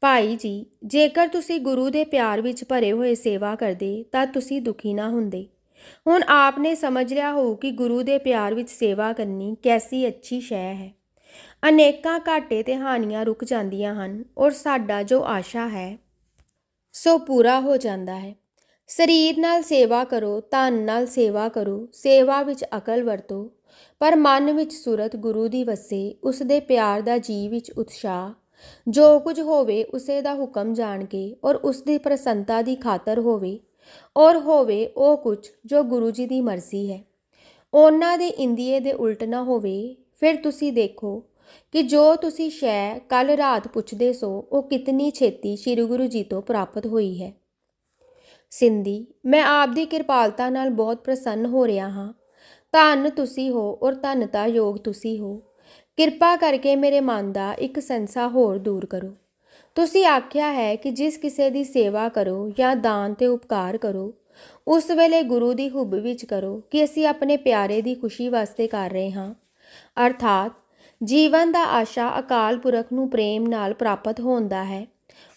ਭਾਈ ਜੀ, ਜੇਕਰ ਤੁਸੀਂ ਗੁਰੂ ਦੇ ਪਿਆਰ ਵਿੱਚ ਭਰੇ ਹੋਏ ਸੇਵਾ ਕਰਦੇ, ਤਾਂ ਤੁਸੀਂ ਦੁਖੀ ਨਾ ਹੁੰਦੇ। ਹੁਣ ਆਪ ਨੇ ਸਮਝ ਲਿਆ ਹੋ ਕਿ ਗੁਰੂ ਦੇ ਪਿਆਰ ਵਿੱਚ ਸੇਵਾ ਕਰਨੀ ਕੈਸੀ ਅੱਛੀ ਸ਼ੈ ਹੈ। ਅਨੇਕਾਂ ਘਾਟੇ ਤੇ ਹਾਨੀਆਂ ਰੁਕ ਜਾਂਦੀਆਂ ਹਨ ਔਰ ਸਾਡਾ ਜੋ ਆਸ਼ਾ ਹੈ, ਸੋ ਪੂਰਾ ਹੋ ਜਾਂਦਾ ਹੈ। ਸਰੀਰ ਨਾਲ ਸੇਵਾ ਕਰੋ ਤਨ ਨਾਲ ਸੇਵਾ ਕਰੋ, ਸੇਵਾ ਵਿੱਚ ਅਕਲ ਵਰਤੋ, ਪਰ ਮਨ ਵਿੱਚ ਸੂਰਤ ਗੁਰੂ ਦੀ ਵਸੇ ਉਸ ਦੇ ਪਿਆਰ ਦਾ ਜੀ ਵਿੱਚ ਉਤਸ਼ਾਹ, ਜੋ ਕੁਝ ਹੋਵੇ ਉਸੇ ਦਾ ਹੁਕਮ ਜਾਣ ਕੇ ਔਰ ਉਸ ਦੀ ਪ੍ਰਸੰਨਤਾ ਦੀ ਖਾਤਰ ਹੋਵੇ, ਔਰ ਹੋਵੇ ਉਹ ਕੁਝ ਜੋ ਗੁਰੂ ਜੀ ਦੀ ਮਰਜ਼ੀ ਹੈ। ਉਹਨਾਂ ਦੇ ਇੰਦੀਏ ਦੇ ਉਲਟ ਨਾ ਹੋਵੇ, ਫਿਰ ਤੁਸੀਂ ਦੇਖੋ ਕਿ ਜੋ ਤੁਸੀਂ ਸ਼ੈ ਕੱਲ ਰਾਤ ਪੁੱਛਦੇ ਸੋ, ਉਹ ਕਿਤਨੀ ਛੇਤੀ ਸ੍ਰੀ ਗੁਰੂ ਜੀ ਤੋਂ ਪ੍ਰਾਪਤ ਹੋਈ ਹੈ। ਸਿੰਧੀ, ਮੈਂ ਆਪ ਦੀ ਕਿਰਪਾਲਤਾ ਨਾਲ ਬਹੁਤ ਪ੍ਰਸੰਨ ਹੋ ਰਿਹਾ ਹਾਂ। ਧੰਨ ਤੁਸੀਂ ਹੋ ਔਰ ਧੰਨਤਾ ਯੋਗ ਤੁਸੀਂ ਹੋ। ਕਿਰਪਾ ਕਰਕੇ ਮੇਰੇ ਮਨ ਦਾ ਇੱਕ ਸੰਸਾ ਹੋਰ ਦੂਰ ਕਰੋ। ਤੁਸੀਂ ਆਖਿਆ ਹੈ ਕਿ ਜਿਸ ਕਿਸੇ ਦੀ ਸੇਵਾ ਕਰੋ ਜਾਂ ਦਾਨ ਤੇ ਉਪਕਾਰ ਕਰੋ, ਉਸ ਵੇਲੇ ਗੁਰੂ ਦੀ ਹੁਬ ਵਿੱਚ ਕਰੋ ਕਿ ਅਸੀਂ ਆਪਣੇ ਪਿਆਰੇ ਦੀ ਖੁਸ਼ੀ ਵਾਸਤੇ ਕਰ ਰਹੇ ਹਾਂ। ਅਰਥਾਤ ਜੀਵਨ ਦਾ ਆਸ਼ਾ ਅਕਾਲ ਪੁਰਖ ਨੂੰ ਪ੍ਰੇਮ ਨਾਲ ਪ੍ਰਾਪਤ ਹੁੰਦਾ ਹੈ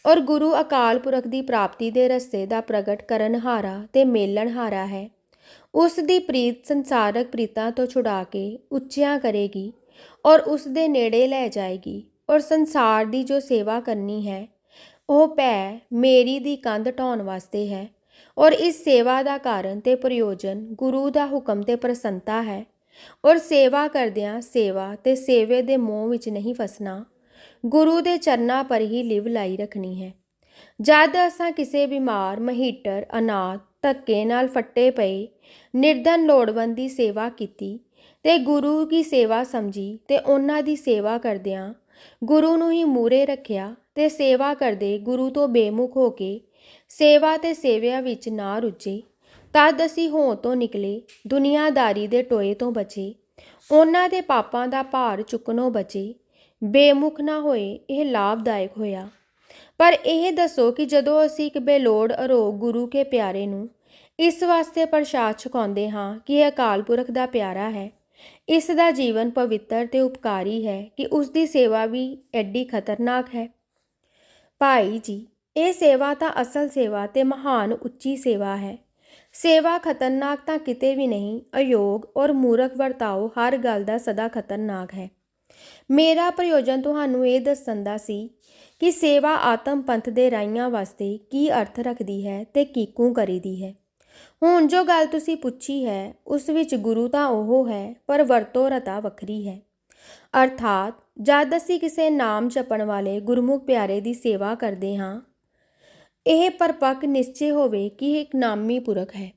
ਔਰ ਗੁਰੂ ਅਕਾਲ ਪੁਰਖ ਦੀ ਪ੍ਰਾਪਤੀ ਦੇ ਰਸਤੇ ਦਾ ਪ੍ਰਗਟ ਕਰਨਹਾਰਾ ਤੇ ਮੇਲਣਹਾਰਾ ਹੈ। ਉਸ ਦੀ ਪ੍ਰੀਤ ਸੰਸਾਰਕ ਪ੍ਰੀਤਾਂ ਤੋਂ ਛੁਡਾ ਕੇ ਉੱਚਿਆਂ ਕਰੇਗੀ ਔਰ ਉਸ ਦੇ ਨੇੜੇ ਲੈ ਜਾਏਗੀ ਔਰ ਸੰਸਾਰ ਦੀ ਜੋ ਸੇਵਾ ਕਰਨੀ ਹੈ, ਉਹ ਪੈ ਮੇਰੀ ਦੀ ਕੰਧ ਢਾਉਣ ਵਾਸਤੇ ਹੈ ਔਰ ਇਸ ਸੇਵਾ ਦਾ ਕਾਰਨ ਤੇ ਪ੍ਰਯੋਜਨ ਗੁਰੂ ਦਾ ਹੁਕਮ ਤੇ ਪ੍ਰਸੰਤਾ ਹੈ। ਔਰ ਸੇਵਾ ਕਰਦਿਆਂ ਸੇਵਾ ਤੇ ਸੇਵੇ ਦੇ ਮੋਹ ਵਿੱਚ ਨਹੀਂ ਫਸਣਾ, ਗੁਰੂ ਦੇ ਚਰਨਾਂ ਪਰ ਹੀ ਲਿਵ ਲਾਈ ਰੱਖਣੀ ਹੈ। ਜਦ ਅਸਾਂ ਕਿਸੇ ਬਿਮਾਰ, ਮਹੀਟਰ, ਅਨਾਥ, ਧੱਕੇ ਨਾਲ ਫੱਟੇ ਪਏ, ਨਿਰਧਨ ਲੋੜਵੰਦ ਦੀ ਸੇਵਾ ਕੀਤੀ ਤੇ ਗੁਰੂ ਦੀ ਸੇਵਾ ਸਮਝੀ ਤੇ ਉਹਨਾਂ ਦੀ ਸੇਵਾ ਕਰਦਿਆਂ ਗੁਰੂ ਨੂੰ ਹੀ ਮੂਰੇ ਰੱਖਿਆ ਤੇ ਸੇਵਾ ਕਰਦੇ ਗੁਰੂ ਤੋਂ ਬੇਮੁਖ ਹੋ ਕੇ ਸੇਵਾ ਤੇ ਸੇਵਿਆਂ ਵਿੱਚ ਨਾ ਰੁੱਝੇ। ਤਦ ਅਸੀਂ ਹੋਂ ਤੋਂ ਨਿਕਲੇ, ਦੁਨੀਆਦਾਰੀ ਦੇ ਟੋਏ ਤੋਂ ਬਚੇ। ਉਹਨਾਂ ਦੇ ਪਾਪਾਂ ਦਾ ਭਾਰ ਚੁੱਕਣੋਂ ਬਚੇ। ਬੇਮੁਖ ਨਾ ਹੋਏ, ਇਹ ਲਾਭਦਾਇਕ ਹੋਇਆ। ਪਰ ਇਹ ਦੱਸੋ ਕਿ ਜਦੋਂ ਅਸੀਂ ਇੱਕ ਬੇਲੋੜ ਅਰੋਗ ਗੁਰੂ ਕੇ ਪਿਆਰੇ ਨੂੰ ਇਸ ਵਾਸਤੇ ਪ੍ਰਸ਼ਾਦ ਛਕਾਉਂਦੇ ਹਾਂ ਕਿ ਇਹ ਅਕਾਲ ਪੁਰਖ ਦਾ ਪਿਆਰਾ ਹੈ, ਇਸ ਦਾ ਜੀਵਨ ਪਵਿੱਤਰ ਤੇ ਉਪਕਾਰੀ ਹੈ ਕਿ ਉਸ ਦੀ ਸੇਵਾ ਵੀ ਐਡੀ ਖਤਰਨਾਕ ਹੈ? ਭਾਈ ਜੀ, ਇਹ ਸੇਵਾ ਤਾਂ ਅਸਲ ਸੇਵਾ ਤੇ ਮਹਾਨ ਉੱਚੀ ਸੇਵਾ ਹੈ। ਸੇਵਾ ਖਤਰਨਾਕ ਤਾਂ ਕਿਤੇ ਵੀ ਨਹੀਂ, ਅਯੋਗ ਔਰ ਮੂਰਖ ਵਰਤਾਓ ਹਰ ਗੱਲ ਦਾ ਸਦਾ ਖਤਰਨਾਕ ਹੈ। ਮੇਰਾ ਪ੍ਰਯੋਜਨ ਤੁਹਾਨੂੰ ਇਹ ਦੱਸਣ ਦਾ ਸੀ ਕਿ ਸੇਵਾ ਆਤਮ ਪੰਥ ਦੇ ਰਾਈਆਂ ਵਾਸਤੇ ਕੀ ਅਰਥ ਰੱਖਦੀ ਹੈ ਤੇ ਕੀਕੂ ਕਰੀਦੀ ਹੈ। ਹੁਣ ਜੋ ਗੱਲ ਤੁਸੀਂ ਪੁੱਛੀ ਹੈ, ਉਸ ਵਿੱਚ ਗੁਰੂ ਤਾਂ ਉਹ ਹੈ, ਪਰ ਵਰਤੋਂ ਰਤਾ ਵੱਖਰੀ ਹੈ। ਅਰਥਾਤ, ਜਦ ਅਸੀਂ ਕਿਸੇ ਨਾਮ ਜਪਣ ਵਾਲੇ ਗੁਰਮੁਖ ਪਿਆਰੇ ਦੀ ਸੇਵਾ ਕਰਦੇ ਹਾਂ ਇਹ ਪਰਪੱਕ ਨਿਸ਼ਚੈ ਹੋਵੇ ਕਿ ਇਹ ਇੱਕ ਨਾਮੀ ਪੁਰਖ ਹੈ।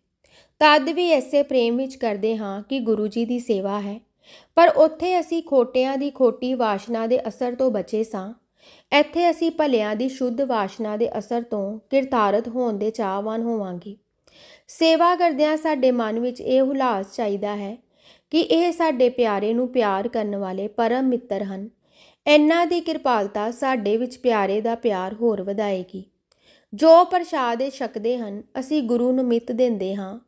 ਤਦ ਵੀ ਐਸੇ ਪ੍ਰੇਮ ਵਿੱਚ ਕਰਦੇ ਹਾਂ ਕਿ ਗੁਰੂ ਜੀ ਦੀ ਸੇਵਾ ਹੈ। ਪਰ ਉੱਥੇ ਅਸੀਂ ਖੋਟਿਆਂ ਦੀ ਖੋਟੀ ਵਾਸ਼ਨਾ ਦੇ ਅਸਰ ਤੋਂ ਬਚੇ ਸਾਂ। ਇੱਥੇ ਅਸੀਂ ਭਲਿਆਂ ਦੀ ਸ਼ੁੱਧ ਵਾਸ਼ਨਾ ਦੇ ਅਸਰ ਤੋਂ ਕਿਰਤਾਰਤ ਹੋਣ ਦੇ ਚਾਹਵਾਨ ਹੋਵਾਂਗੇ। ਸੇਵਾ ਕਰਦਿਆਂ ਸਾਡੇ ਮਨ ਵਿੱਚ ਇਹ ਹੁਲਾਸ ਚਾਹੀਦਾ ਹੈ ਕਿ ਇਹ ਸਾਡੇ ਪਿਆਰੇ ਨੂੰ ਪਿਆਰ ਕਰਨ ਵਾਲੇ ਪਰਮ ਮਿੱਤਰ ਹਨ। ਇਹਨਾਂ ਦੀ ਕਿਰਪਾਲਤਾ ਸਾਡੇ ਵਿੱਚ ਪਿਆਰੇ ਦਾ ਪਿਆਰ ਹੋਰ ਵਧਾਏਗੀ। ਜੋ ਪ੍ਰਸ਼ਾਦ ਇਹ ਛਕਦੇ ਹਨ, ਅਸੀਂ ਗੁਰੂ ਨੂੰ ਮਿੱਤ ਦਿੰਦੇ ਹਾਂ,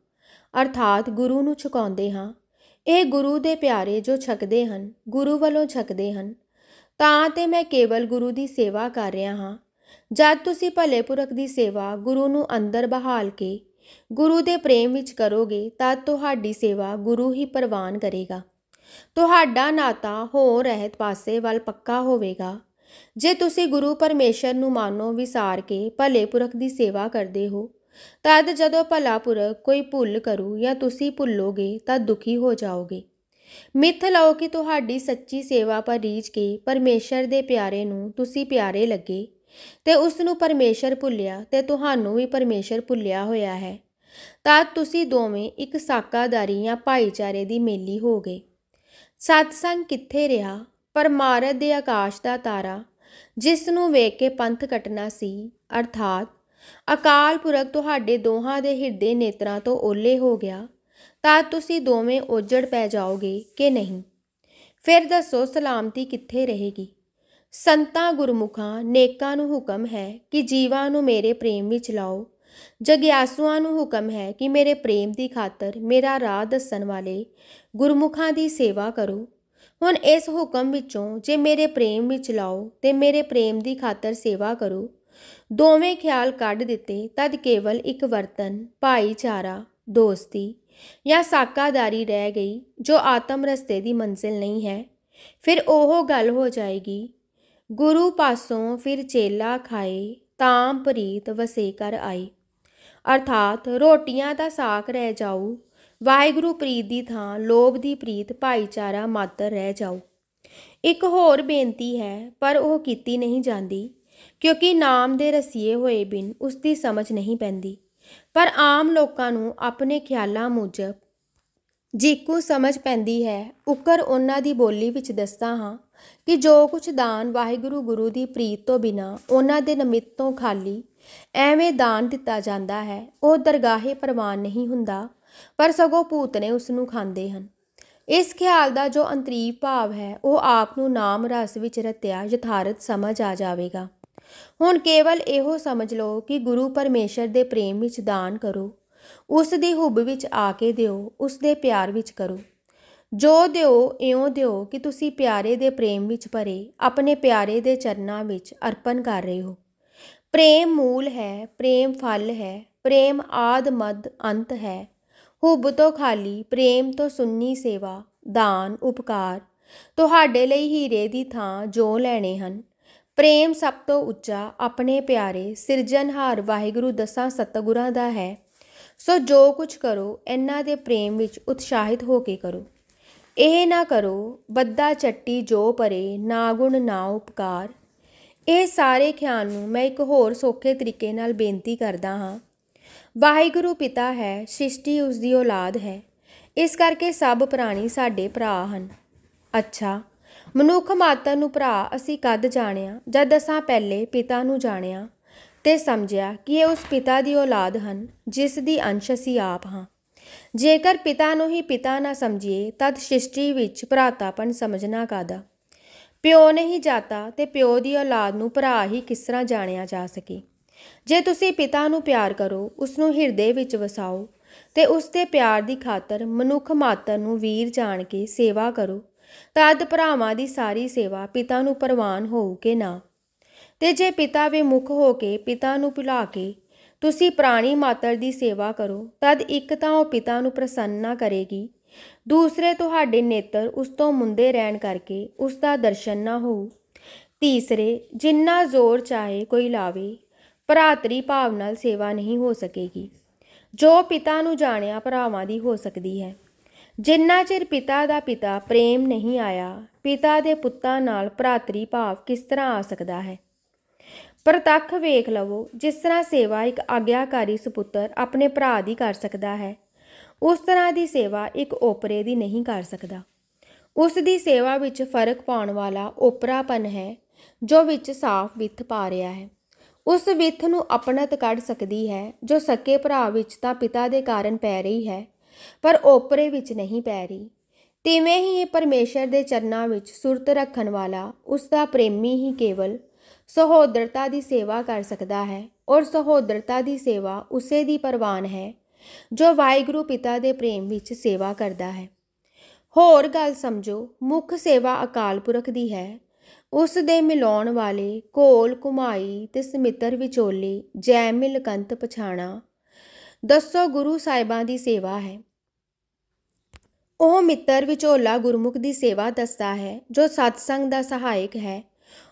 ਅਰਥਾਤ ਗੁਰੂ ਨੂੰ ਛਕਾਉਂਦੇ ਹਾਂ। ਇਹ ਗੁਰੂ ਦੇ ਪਿਆਰੇ ਜੋ ਛਕਦੇ ਹਨ, ਗੁਰੂ ਵੱਲੋਂ ਛਕਦੇ ਹਨ। ਤਾਂ ਤੇ ਮੈਂ ਕੇਵਲ ਗੁਰੂ ਦੀ ਸੇਵਾ ਕਰ ਰਿਹਾ ਹਾਂ। ਜਦ ਤੁਸੀਂ ਭਲੇ ਪੁਰਖ ਦੀ ਸੇਵਾ ਗੁਰੂ ਨੂੰ ਅੰਦਰ ਬਹਾਲ ਕੇ ਗੁਰੂ ਦੇ ਪ੍ਰੇਮ ਵਿੱਚ ਕਰੋਗੇ ਤਾਂ ਤੁਹਾਡੀ ਸੇਵਾ ਗੁਰੂ ਹੀ ਪ੍ਰਵਾਨ ਕਰੇਗਾ। ਤੁਹਾਡਾ ਨਾਤਾ ਹੋਰ ਰਹਿਤ ਪਾਸੇ ਵੱਲ ਪੱਕਾ ਹੋਵੇਗਾ। ਜੇ ਤੁਸੀਂ ਗੁਰੂ ਪਰਮੇਸ਼ਰ ਨੂੰ ਮਾਨੋ ਵਿਸਾਰ ਕੇ ਭਲੇ ਪੁਰਖ ਦੀ ਸੇਵਾ ਕਰਦੇ ਹੋ, ਤਦ ਜਦੋਂ ਭਲਾ ਪੁਰਖ ਕੋਈ ਭੁੱਲ ਕਰੂ ਜਾਂ ਤੁਸੀਂ ਭੁੱਲੋਗੇ ਤਾਂ ਦੁਖੀ ਹੋ ਜਾਓਗੇ। ਮਿੱਥ ਲਓ ਕਿ ਤੁਹਾਡੀ ਸੱਚੀ ਸੇਵਾ ਪਰ ਰੀਝ ਕੇ ਪਰਮੇਸ਼ਰ ਦੇ ਪਿਆਰੇ ਨੂੰ ਤੁਸੀਂ ਪਿਆਰੇ ਲੱਗੇ, ਤੇ ਉਸ ਨੂੰ ਪਰਮੇਸ਼ਰ ਭੁੱਲਿਆ ਤੇ ਤੁਹਾਨੂੰ ਵੀ ਪਰਮੇਸ਼ਰ ਭੁੱਲਿਆ ਹੋਇਆ ਹੈ। ਤਾਂ ਤੁਸੀਂ ਦੋਵੇਂ ਇੱਕ ਸਾਕਾਦਾਰੀ ਜਾਂ ਭਾਈਚਾਰੇ ਦੀ ਮੇਲੀ ਹੋ ਗਏ ਸਤਸੰਗ ਕਿੱਥੇ ਰਿਹਾ? ਪਰ ਮਾਰਦ ਦੇ ਆਕਾਸ਼ ਦਾ ਤਾਰਾ, ਜਿਸ ਨੂੰ ਵੇਖ ਕੇ ਪੰਥ ਕਟਣਾ ਸੀ, ਅਰਥਾਤ ਅਕਾਲ ਪੁਰਖ ਤੁਹਾਡੇ ਦੋਹਾਂ ਦੇ ਹਿਰਦੇ ਨੇਤਰਾਂ ਤੋਂ ਓਲੇ ਹੋ ਗਿਆ, ਤਾਂ ਤੁਸੀਂ ਦੋਵੇਂ ਉਜੜ ਪੈ ਜਾਓਗੇ ਕਿ ਨਹੀਂ? ਫਿਰ ਦੱਸੋ ਸਲਾਮਤੀ ਕਿੱਥੇ ਰਹੇਗੀ? ਸੰਤਾਂ, ਗੁਰਮੁਖਾਂ, ਨੇਕਾਂ ਨੂੰ ਹੁਕਮ ਹੈ ਕਿ ਜੀਵਾਂ ਨੂੰ ਮੇਰੇ ਪ੍ਰੇਮ ਵਿੱਚ ਲਾਓ, ਜਗਿਆਸੂਆਂ ਨੂੰ ਹੁਕਮ ਹੈ ਕਿ ਮੇਰੇ ਪ੍ਰੇਮ ਦੀ ਖਾਤਰ ਮੇਰਾ ਰਾਹ ਦੱਸਣ ਵਾਲੇ ਗੁਰਮੁਖਾਂ ਦੀ ਸੇਵਾ ਕਰੋ ਹੁਣ ਇਸ ਹੁਕਮ ਵਿੱਚੋਂ ਜੇ ਮੇਰੇ ਪ੍ਰੇਮ ਵਿੱਚ ਲਾਓ ਤੇ ਮੇਰੇ ਪ੍ਰੇਮ ਦੀ ਖਾਤਰ ਸੇਵਾ ਕਰੋ। ਦੋਵੇਂ ਖਿਆਲ ਕੱਢ ਦਿੱਤੇ, ਤਦ ਕੇਵਲ ਇੱਕ ਵਰਤਨ, ਭਾਈਚਾਰਾ, ਦੋਸਤੀ ਜਾਂ ਸਾਕਾਦਾਰੀ ਰਹਿ ਗਈ, ਜੋ ਆਤਮ ਰਸਤੇ ਦੀ ਮੰਜ਼ਿਲ ਨਹੀਂ ਹੈ। ਫਿਰ ਉਹ ਗੱਲ ਹੋ ਜਾਏਗੀ, ਗੁਰੂ ਪਾਸੋਂ ਫਿਰ ਚੇਲਾ ਖਾਏ, ਤਾਂ ਪ੍ਰੀਤ ਵਸੇ ਕਰ ਆਏ। ਅਰਥਾਤ ਰੋਟੀਆਂ ਦਾ ਸਾਕ ਰਹਿ ਜਾਊ ਵਾਹਿਗੁਰੂ ਪ੍ਰੀਤ ਦੀ ਥਾਂ, ਲੋਭ ਦੀ ਪ੍ਰੀਤ, ਭਾਈਚਾਰਾ ਮਾਤਰ ਰਹਿ ਜਾਓ। ਇੱਕ ਹੋਰ ਬੇਨਤੀ ਹੈ, ਪਰ ਉਹ ਕੀਤੀ ਨਹੀਂ ਜਾਂਦੀ, ਕਿਉਂਕਿ ਨਾਮ ਦੇ ਰਸੀਏ ਹੋਏ ਬਿਨ ਉਸ ਦੀ ਸਮਝ ਨਹੀਂ ਪੈਂਦੀ। ਪਰ ਆਮ ਲੋਕਾਂ ਨੂੰ ਆਪਣੇ ਖਿਆਲਾਂ ਮੁਜਬ ਜੀਕੂ ਸਮਝ ਪੈਂਦੀ ਹੈ, ਉਕਰ ਉਹਨਾਂ ਦੀ ਬੋਲੀ ਵਿੱਚ ਦੱਸਦਾ ਹਾਂ ਕਿ ਜੋ ਕੁਛ ਦਾਨ ਵਾਹਿਗੁਰੂ ਗੁਰੂ ਦੀ ਪ੍ਰੀਤ ਤੋਂ ਬਿਨਾ ਉਹਨਾਂ ਦੇ ਨਿਮਿਤ ਤੋਂ ਖਾਲੀ ਐਵੇਂ ਦਾਨ ਦਿੱਤਾ ਜਾਂਦਾ ਹੈ, ਉਹ ਦਰਗਾਹੇ ਪ੍ਰਵਾਨ ਨਹੀਂ ਹੁੰਦਾ ਪਰ ਸਗੋਂ ਭੂਤ ਨੇ ਉਸ ਨੂੰ ਖਾਂਦੇ ਹਨ। ਇਸ ਖਿਆਲ ਦਾ ਜੋ ਅੰਤਰੀਵ ਭਾਵ ਹੈ, ਉਹ ਆਪ ਨੂੰ ਨਾਮ ਰਸ ਵਿੱਚ ਰਤਿਆ ਯਥਾਰਥ ਸਮਝ ਆ ਜਾਵੇਗਾ। ਹੁਣ ਕੇਵਲ ਇਹੋ ਸਮਝ ਲਓ ਕਿ ਗੁਰੂ ਪਰਮੇਸ਼ਰ ਦੇ ਪ੍ਰੇਮ ਵਿੱਚ ਦਾਨ ਕਰੋ। ਉਸ ਦੀ ਹੁਬ ਵਿੱਚ ਆ ਕੇ ਦਿਓ, ਉਸ ਦੇ ਪਿਆਰ ਵਿੱਚ ਕਰੋ। ਜੋ ਦਿਓ, ਇਉਂ ਦਿਓ ਕਿ ਤੁਸੀਂ ਪਿਆਰੇ ਦੇ ਪ੍ਰੇਮ ਵਿੱਚ ਭਰੇ, ਆਪਣੇ ਪਿਆਰੇ ਦੇ ਚਰਨਾਂ ਵਿੱਚ ਅਰਪਣ ਕਰ ਰਹੇ ਹੋ। ਪ੍ਰੇਮ ਮੂਲ ਹੈ, ਪ੍ਰੇਮ ਫਲ ਹੈ, ਪ੍ਰੇਮ ਆਦ ਮਦ ਅੰਤ ਹੈ। ਹੁਬ ਤੋਂ ਖਾਲੀ, ਪ੍ਰੇਮ ਤੋਂ ਸੁੰਨੀ ਸੇਵਾ, ਦਾਨ, ਉਪਕਾਰ। ਤੁਹਾਡੇ ਲਈ ਹੀਰੇ ਦੀ ਥਾਂ ਜੋ ਲੈਣੇ ਹਨ। ਪ੍ਰੇਮ ਸਭ ਤੋਂ ਉੱਚਾ, ਆਪਣੇ ਪਿਆਰੇ ਸਿਰਜਣਹਾਰ ਵਾਹਿਗੁਰੂ ਦਸਾਂ ਸਤਿਗੁਰਾਂ ਦਾ ਹੈ। ਸੋ ਜੋ ਕੁਝ ਕਰੋ, ਇਹਨਾਂ ਦੇ ਪ੍ਰੇਮ ਵਿੱਚ ਉਤਸ਼ਾਹਿਤ ਹੋ ਕੇ ਕਰੋ। ਇਹ ਨਾ ਕਰੋ ਬੱਦਾ ਚੱਟੀ ਜੋ ਪਰੇ, ਨਾ ਗੁਣ, ਨਾ ਉਪਕਾਰ। ਇਹ ਸਾਰੇ ਖਿਆਲ ਨੂੰ ਮੈਂ ਇੱਕ ਹੋਰ ਸੌਖੇ ਤਰੀਕੇ ਨਾਲ ਬੇਨਤੀ ਕਰਦਾ ਹਾਂ। ਵਾਹਿਗੁਰੂ ਪਿਤਾ ਹੈ, ਸ੍ਰਿਸ਼ਟੀ ਉਸ ਦੀ ਔਲਾਦ ਹੈ। ਇਸ ਕਰਕੇ ਸਭ ਪ੍ਰਾਣੀ ਸਾਡੇ ਭਰਾ ਹਨ। ਅੱਛਾ, ਮਨੁੱਖ ਮਾਤਰ ਨੂੰ ਭਰਾ ਅਸੀਂ ਕਦ ਜਾਣਿਆ, ਜਦ ਅਸਾਂ ਪਹਿਲੇ ਪਿਤਾ ਨੂੰ ਜਾਣਿਆ ਤੇ ਸਮਝਿਆ ਕਿ ਇਹ ਉਸ ਪਿਤਾ ਦੀ ਔਲਾਦ ਹਨ, ਜਿਸ ਦੀ ਅੰਸ਼ ਅਸੀਂ ਆਪ ਹਾਂ। ਜੇਕਰ ਪਿਤਾ ਨੂੰ ਹੀ ਪਿਤਾ ਨਾ ਸਮਝੀਏ, ਤਦ ਸ੍ਰਿਸ਼ਟੀ ਵਿੱਚ ਭਰਾਤਾਪਣ ਸਮਝਣਾ ਕਾਦਾ ਪਿਓ ਨਹੀਂ ਜਾਤਾ ਤੇ ਪਿਓ ਦੀ ਔਲਾਦ ਨੂੰ ਭਰਾ ਹੀ ਕਿਸ ਤਰ੍ਹਾਂ ਜਾਣਿਆ ਜਾ ਸਕੇ? ਜੇ ਤੁਸੀਂ ਪਿਤਾ ਨੂੰ ਪਿਆਰ ਕਰੋ ਉਸ ਨੂੰ ਹਿਰਦੇ ਵਿੱਚ ਵਸਾਓ ਤੇ ਉਸ ਦੇ ਪਿਆਰ ਦੀ ਖਾਤਰ ਮਨੁੱਖ ਮਾਤਰ ਨੂੰ ਵੀਰ ਜਾਣ ਕੇ ਸੇਵਾ ਕਰੋ, ਤਦ ਭਰਾਵਾਂ ਦੀ ਸਾਰੀ ਸੇਵਾ ਪਿਤਾ ਨੂੰ ਪ੍ਰਵਾਨ ਹੋਊ ਕਿ ਨਾ। ਤੇ ਜੇ ਪਿਤਾ ਵਿਮੁਖ ਹੋ ਕੇ ਪਿਤਾ ਨੂੰ ਭੁਲਾ ਕੇ ਤੁਸੀਂ ਪ੍ਰਾਣੀ ਮਾਤਰ ਦੀ ਸੇਵਾ ਕਰੋ, ਤਦ ਇੱਕ ਤਾਂ ਉਹ ਪਿਤਾ ਨੂੰ ਪ੍ਰਸੰਨ ਨਾ ਕਰੇਗੀ, ਦੂਸਰੇ ਤੁਹਾਡੇ ਨੇਤਰ ਉਸ ਤੋਂ ਮੁੰਦੇ ਰਹਿਣ ਕਰਕੇ ਉਸ ਦਾ ਦਰਸ਼ਨ ਨਾ ਹੋਊ। ਤੀਸਰੇ, ਜਿੰਨਾ ਜ਼ੋਰ ਚਾਹੇ ਕੋਈ ਲਾਵੇ ਭਰਾਤਰੀ ਭਾਵ ਨਾਲ ਸੇਵਾ ਨਹੀਂ ਹੋ ਸਕੇਗੀ। ਜੋ ਪਿਤਾ ਨੂੰ ਜਾਣਿਆ ਭਰਾਵਾਂ ਦੀ ਹੋ ਸਕਦੀ ਹੈ। ਜਿੰਨਾ ਚਿਰ ਪਿਤਾ ਦਾ ਪਿਤਾ ਪ੍ਰੇਮ ਨਹੀਂ ਆਇਆ, ਪਿਤਾ ਦੇ ਪੁੱਤਾਂ ਨਾਲ ਭਰਾਤਰੀ ਭਾਵ ਕਿਸ ਤਰ੍ਹਾਂ ਆ ਸਕਦਾ ਹੈ? ਪ੍ਰਤੱਖ ਵੇਖ ਲਵੋ, ਜਿਸ ਤਰ੍ਹਾਂ ਸੇਵਾ ਇੱਕ ਆਗਿਆਕਾਰੀ ਸੁਪੁੱਤਰ ਆਪਣੇ ਭਰਾ ਦੀ ਕਰ ਸਕਦਾ ਹੈ, ਉਸ ਤਰ੍ਹਾਂ ਦੀ ਸੇਵਾ ਇੱਕ ਓਪਰੇ ਦੀ ਨਹੀਂ ਕਰ ਸਕਦਾ। ਉਸ ਦੀ ਸੇਵਾ ਵਿੱਚ ਫ਼ਰਕ ਪਾਉਣ ਵਾਲਾ ਓਪਰਾਪਨ ਹੈ, ਜੋ ਵਿੱਚ ਸਾਫ਼ ਵਿੱਥ ਪਾ ਰਿਹਾ ਹੈ। ਉਸ ਵਿੱਥ ਨੂੰ ਅਪਣਤ ਕੱਢ ਸਕਦੀ ਹੈ, ਜੋ ਸਕੇ ਭਰਾ ਵਿੱਚ ਤਾਂ ਪਿਤਾ ਦੇ ਕਾਰਨ ਪੈ ਰਹੀ ਹੈ, ਪਰ ਓਪਰੇ ਵਿੱਚ ਨਹੀਂ ਪੈ ਰਹੀ। ਤਿਵੇਂ ਹੀ ਇਹ ਪਰਮੇਸ਼ਰ ਦੇ ਚਰਨਾਂ ਵਿੱਚ ਸੁਰਤ ਰੱਖਣ ਵਾਲਾ, ਉਸ ਦਾ ਪ੍ਰੇਮੀ ਹੀ ਕੇਵਲ ਸਹੋਦਰਤਾ ਦੀ ਸੇਵਾ ਕਰ ਸਕਦਾ ਹੈ ਔਰ ਸਹੋਦਰਤਾ ਦੀ ਸੇਵਾ ਉਸੇ ਦੀ ਪ੍ਰਵਾਨ ਹੈ, ਜੋ ਵਾਹਿਗੁਰੂ ਪਿਤਾ ਦੇ ਪ੍ਰੇਮ ਵਿੱਚ ਸੇਵਾ ਕਰਦਾ ਹੈ। ਹੋਰ ਗੱਲ ਸਮਝੋ, ਮੁੱਖ ਸੇਵਾ ਅਕਾਲ ਪੁਰਖ ਦੀ ਹੈ ਉਸ ਦੇ ਮਿਲਾਉਣ ਵਾਲੇ ਘੋਲ ਕੁਮਾਈ ਤੇ ਸਮਿੱਤਰ ਵਿਚੋਲੇ ਜੈ ਮਿਲਕੰਤ ਪਛਾਣਾ। ਦੱਸੋ ਗੁਰੂ ਸਾਹਿਬਾਂ ਦੀ ਸੇਵਾ ਹੈ। ਉਹ ਮਿੱਤਰ ਵਿਚੋਲਾ ਗੁਰਮੁਖ ਦੀ ਸੇਵਾ ਦੱਸਦਾ ਹੈ, ਜੋ ਸਤਸੰਗ ਦਾ ਸਹਾਇਕ ਹੈ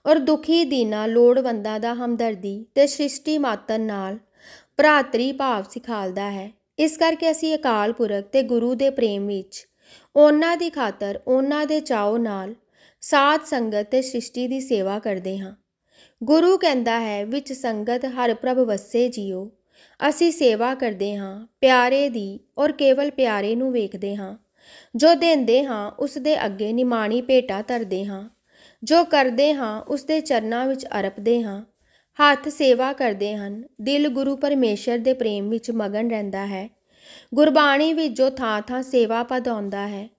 ਔਰ ਦੁਖੀ ਦੀਨਾ ਲੋੜਵੰਦਾਂ ਦਾ ਹਮਦਰਦੀ ਤੇ ਸ੍ਰਿਸ਼ਟੀ ਮਾਤਰ ਨਾਲ ਭਰਾਤਰੀ ਭਾਵ ਸਿਖਾਲਦਾ ਹੈ। ਇਸ ਕਰਕੇ ਅਸੀਂ ਅਕਾਲ ਪੁਰਖ ਤੇ ਗੁਰੂ ਦੇ ਪ੍ਰੇਮ ਵਿੱਚ ਉਹਨਾਂ ਦੀ ਖਾਤਰ ਉਹਨਾਂ ਦੇ ਚਾਉ ਨਾਲ ਸਾਧ ਸੰਗਤ ਤੇ ਸ੍ਰਿਸ਼ਟੀ ਦੀ ਸੇਵਾ ਕਰਦੇ ਹਾਂ। ਗੁਰੂ ਕਹਿੰਦਾ ਹੈ, ਵਿੱਚ ਸੰਗਤ ਹਰ ਪ੍ਰਭ ਵਸੇ ਜੀਓ। ਅਸੀਂ ਸੇਵਾ ਕਰਦੇ ਹਾਂ, ਪਿਆਰੇ ਦੀ ਔਰ ਕੇਵਲ ਪਿਆਰੇ ਨੂੰ ਵੇਖਦੇ ਹਾਂ। ਜੋ ਦਿੰਦੇ ਹਾਂ, ਉਸ ਦੇ ਅੱਗੇ ਨਿਮਾਣੀ ਭੇਟਾ ਧਰਦੇ ਹਾਂ। ਜੋ ਕਰਦੇ ਹਾਂ, ਉਸ ਦੇ ਚਰਨਾਂ ਵਿੱਚ ਅਰਪਦੇ ਹਾਂ। ਹੱਥ ਸੇਵਾ ਕਰਦੇ ਹਨ। ਦਿਲ ਗੁਰੂ ਪਰਮੇਸ਼ਰ ਦੇ ਪ੍ਰੇਮ ਵਿੱਚ ਮਗਨ ਰਹਿੰਦਾ ਹੈ। ਗੁਰਬਾਣੀ ਵਿੱਚ ਜੋ ਥਾਂ ਥਾਂ ਸੇਵਾ ਪਦ ਆਉਂਦਾ ਹੈ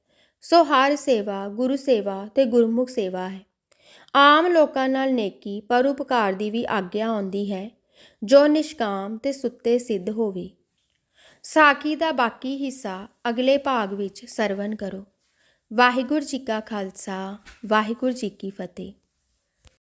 ਸੋ ਹਰ ਸੇਵਾ ਗੁਰੂ ਸੇਵਾ ਤੇ ਗੁਰਮੁਖ ਸੇਵਾ ਹੈ। ਆਮ ਲੋਕਾਂ ਨਾਲ ਨੇਕੀ ਪਰਉਪਕਾਰ ਦੀ ਵੀ ਆਗਿਆ ਆਉਂਦੀ ਹੈ, ਜੋ ਨਿਸ਼ਕਾਮ ਤੇ ਸੁੱਤੇ ਸਿੱਧ ਹੋਵੇ। ਸਾਖੀ ਦਾ ਬਾਕੀ ਹਿੱਸਾ ਅਗਲੇ ਭਾਗ ਵਿੱਚ ਸਰਵਨ ਕਰੋ। ਵਾਹਿਗੁਰੂ ਜੀ ਕਾ ਖਾਲਸਾ, ਵਾਹਿਗੁਰੂ ਜੀ ਕੀ ਫਤਿਹ।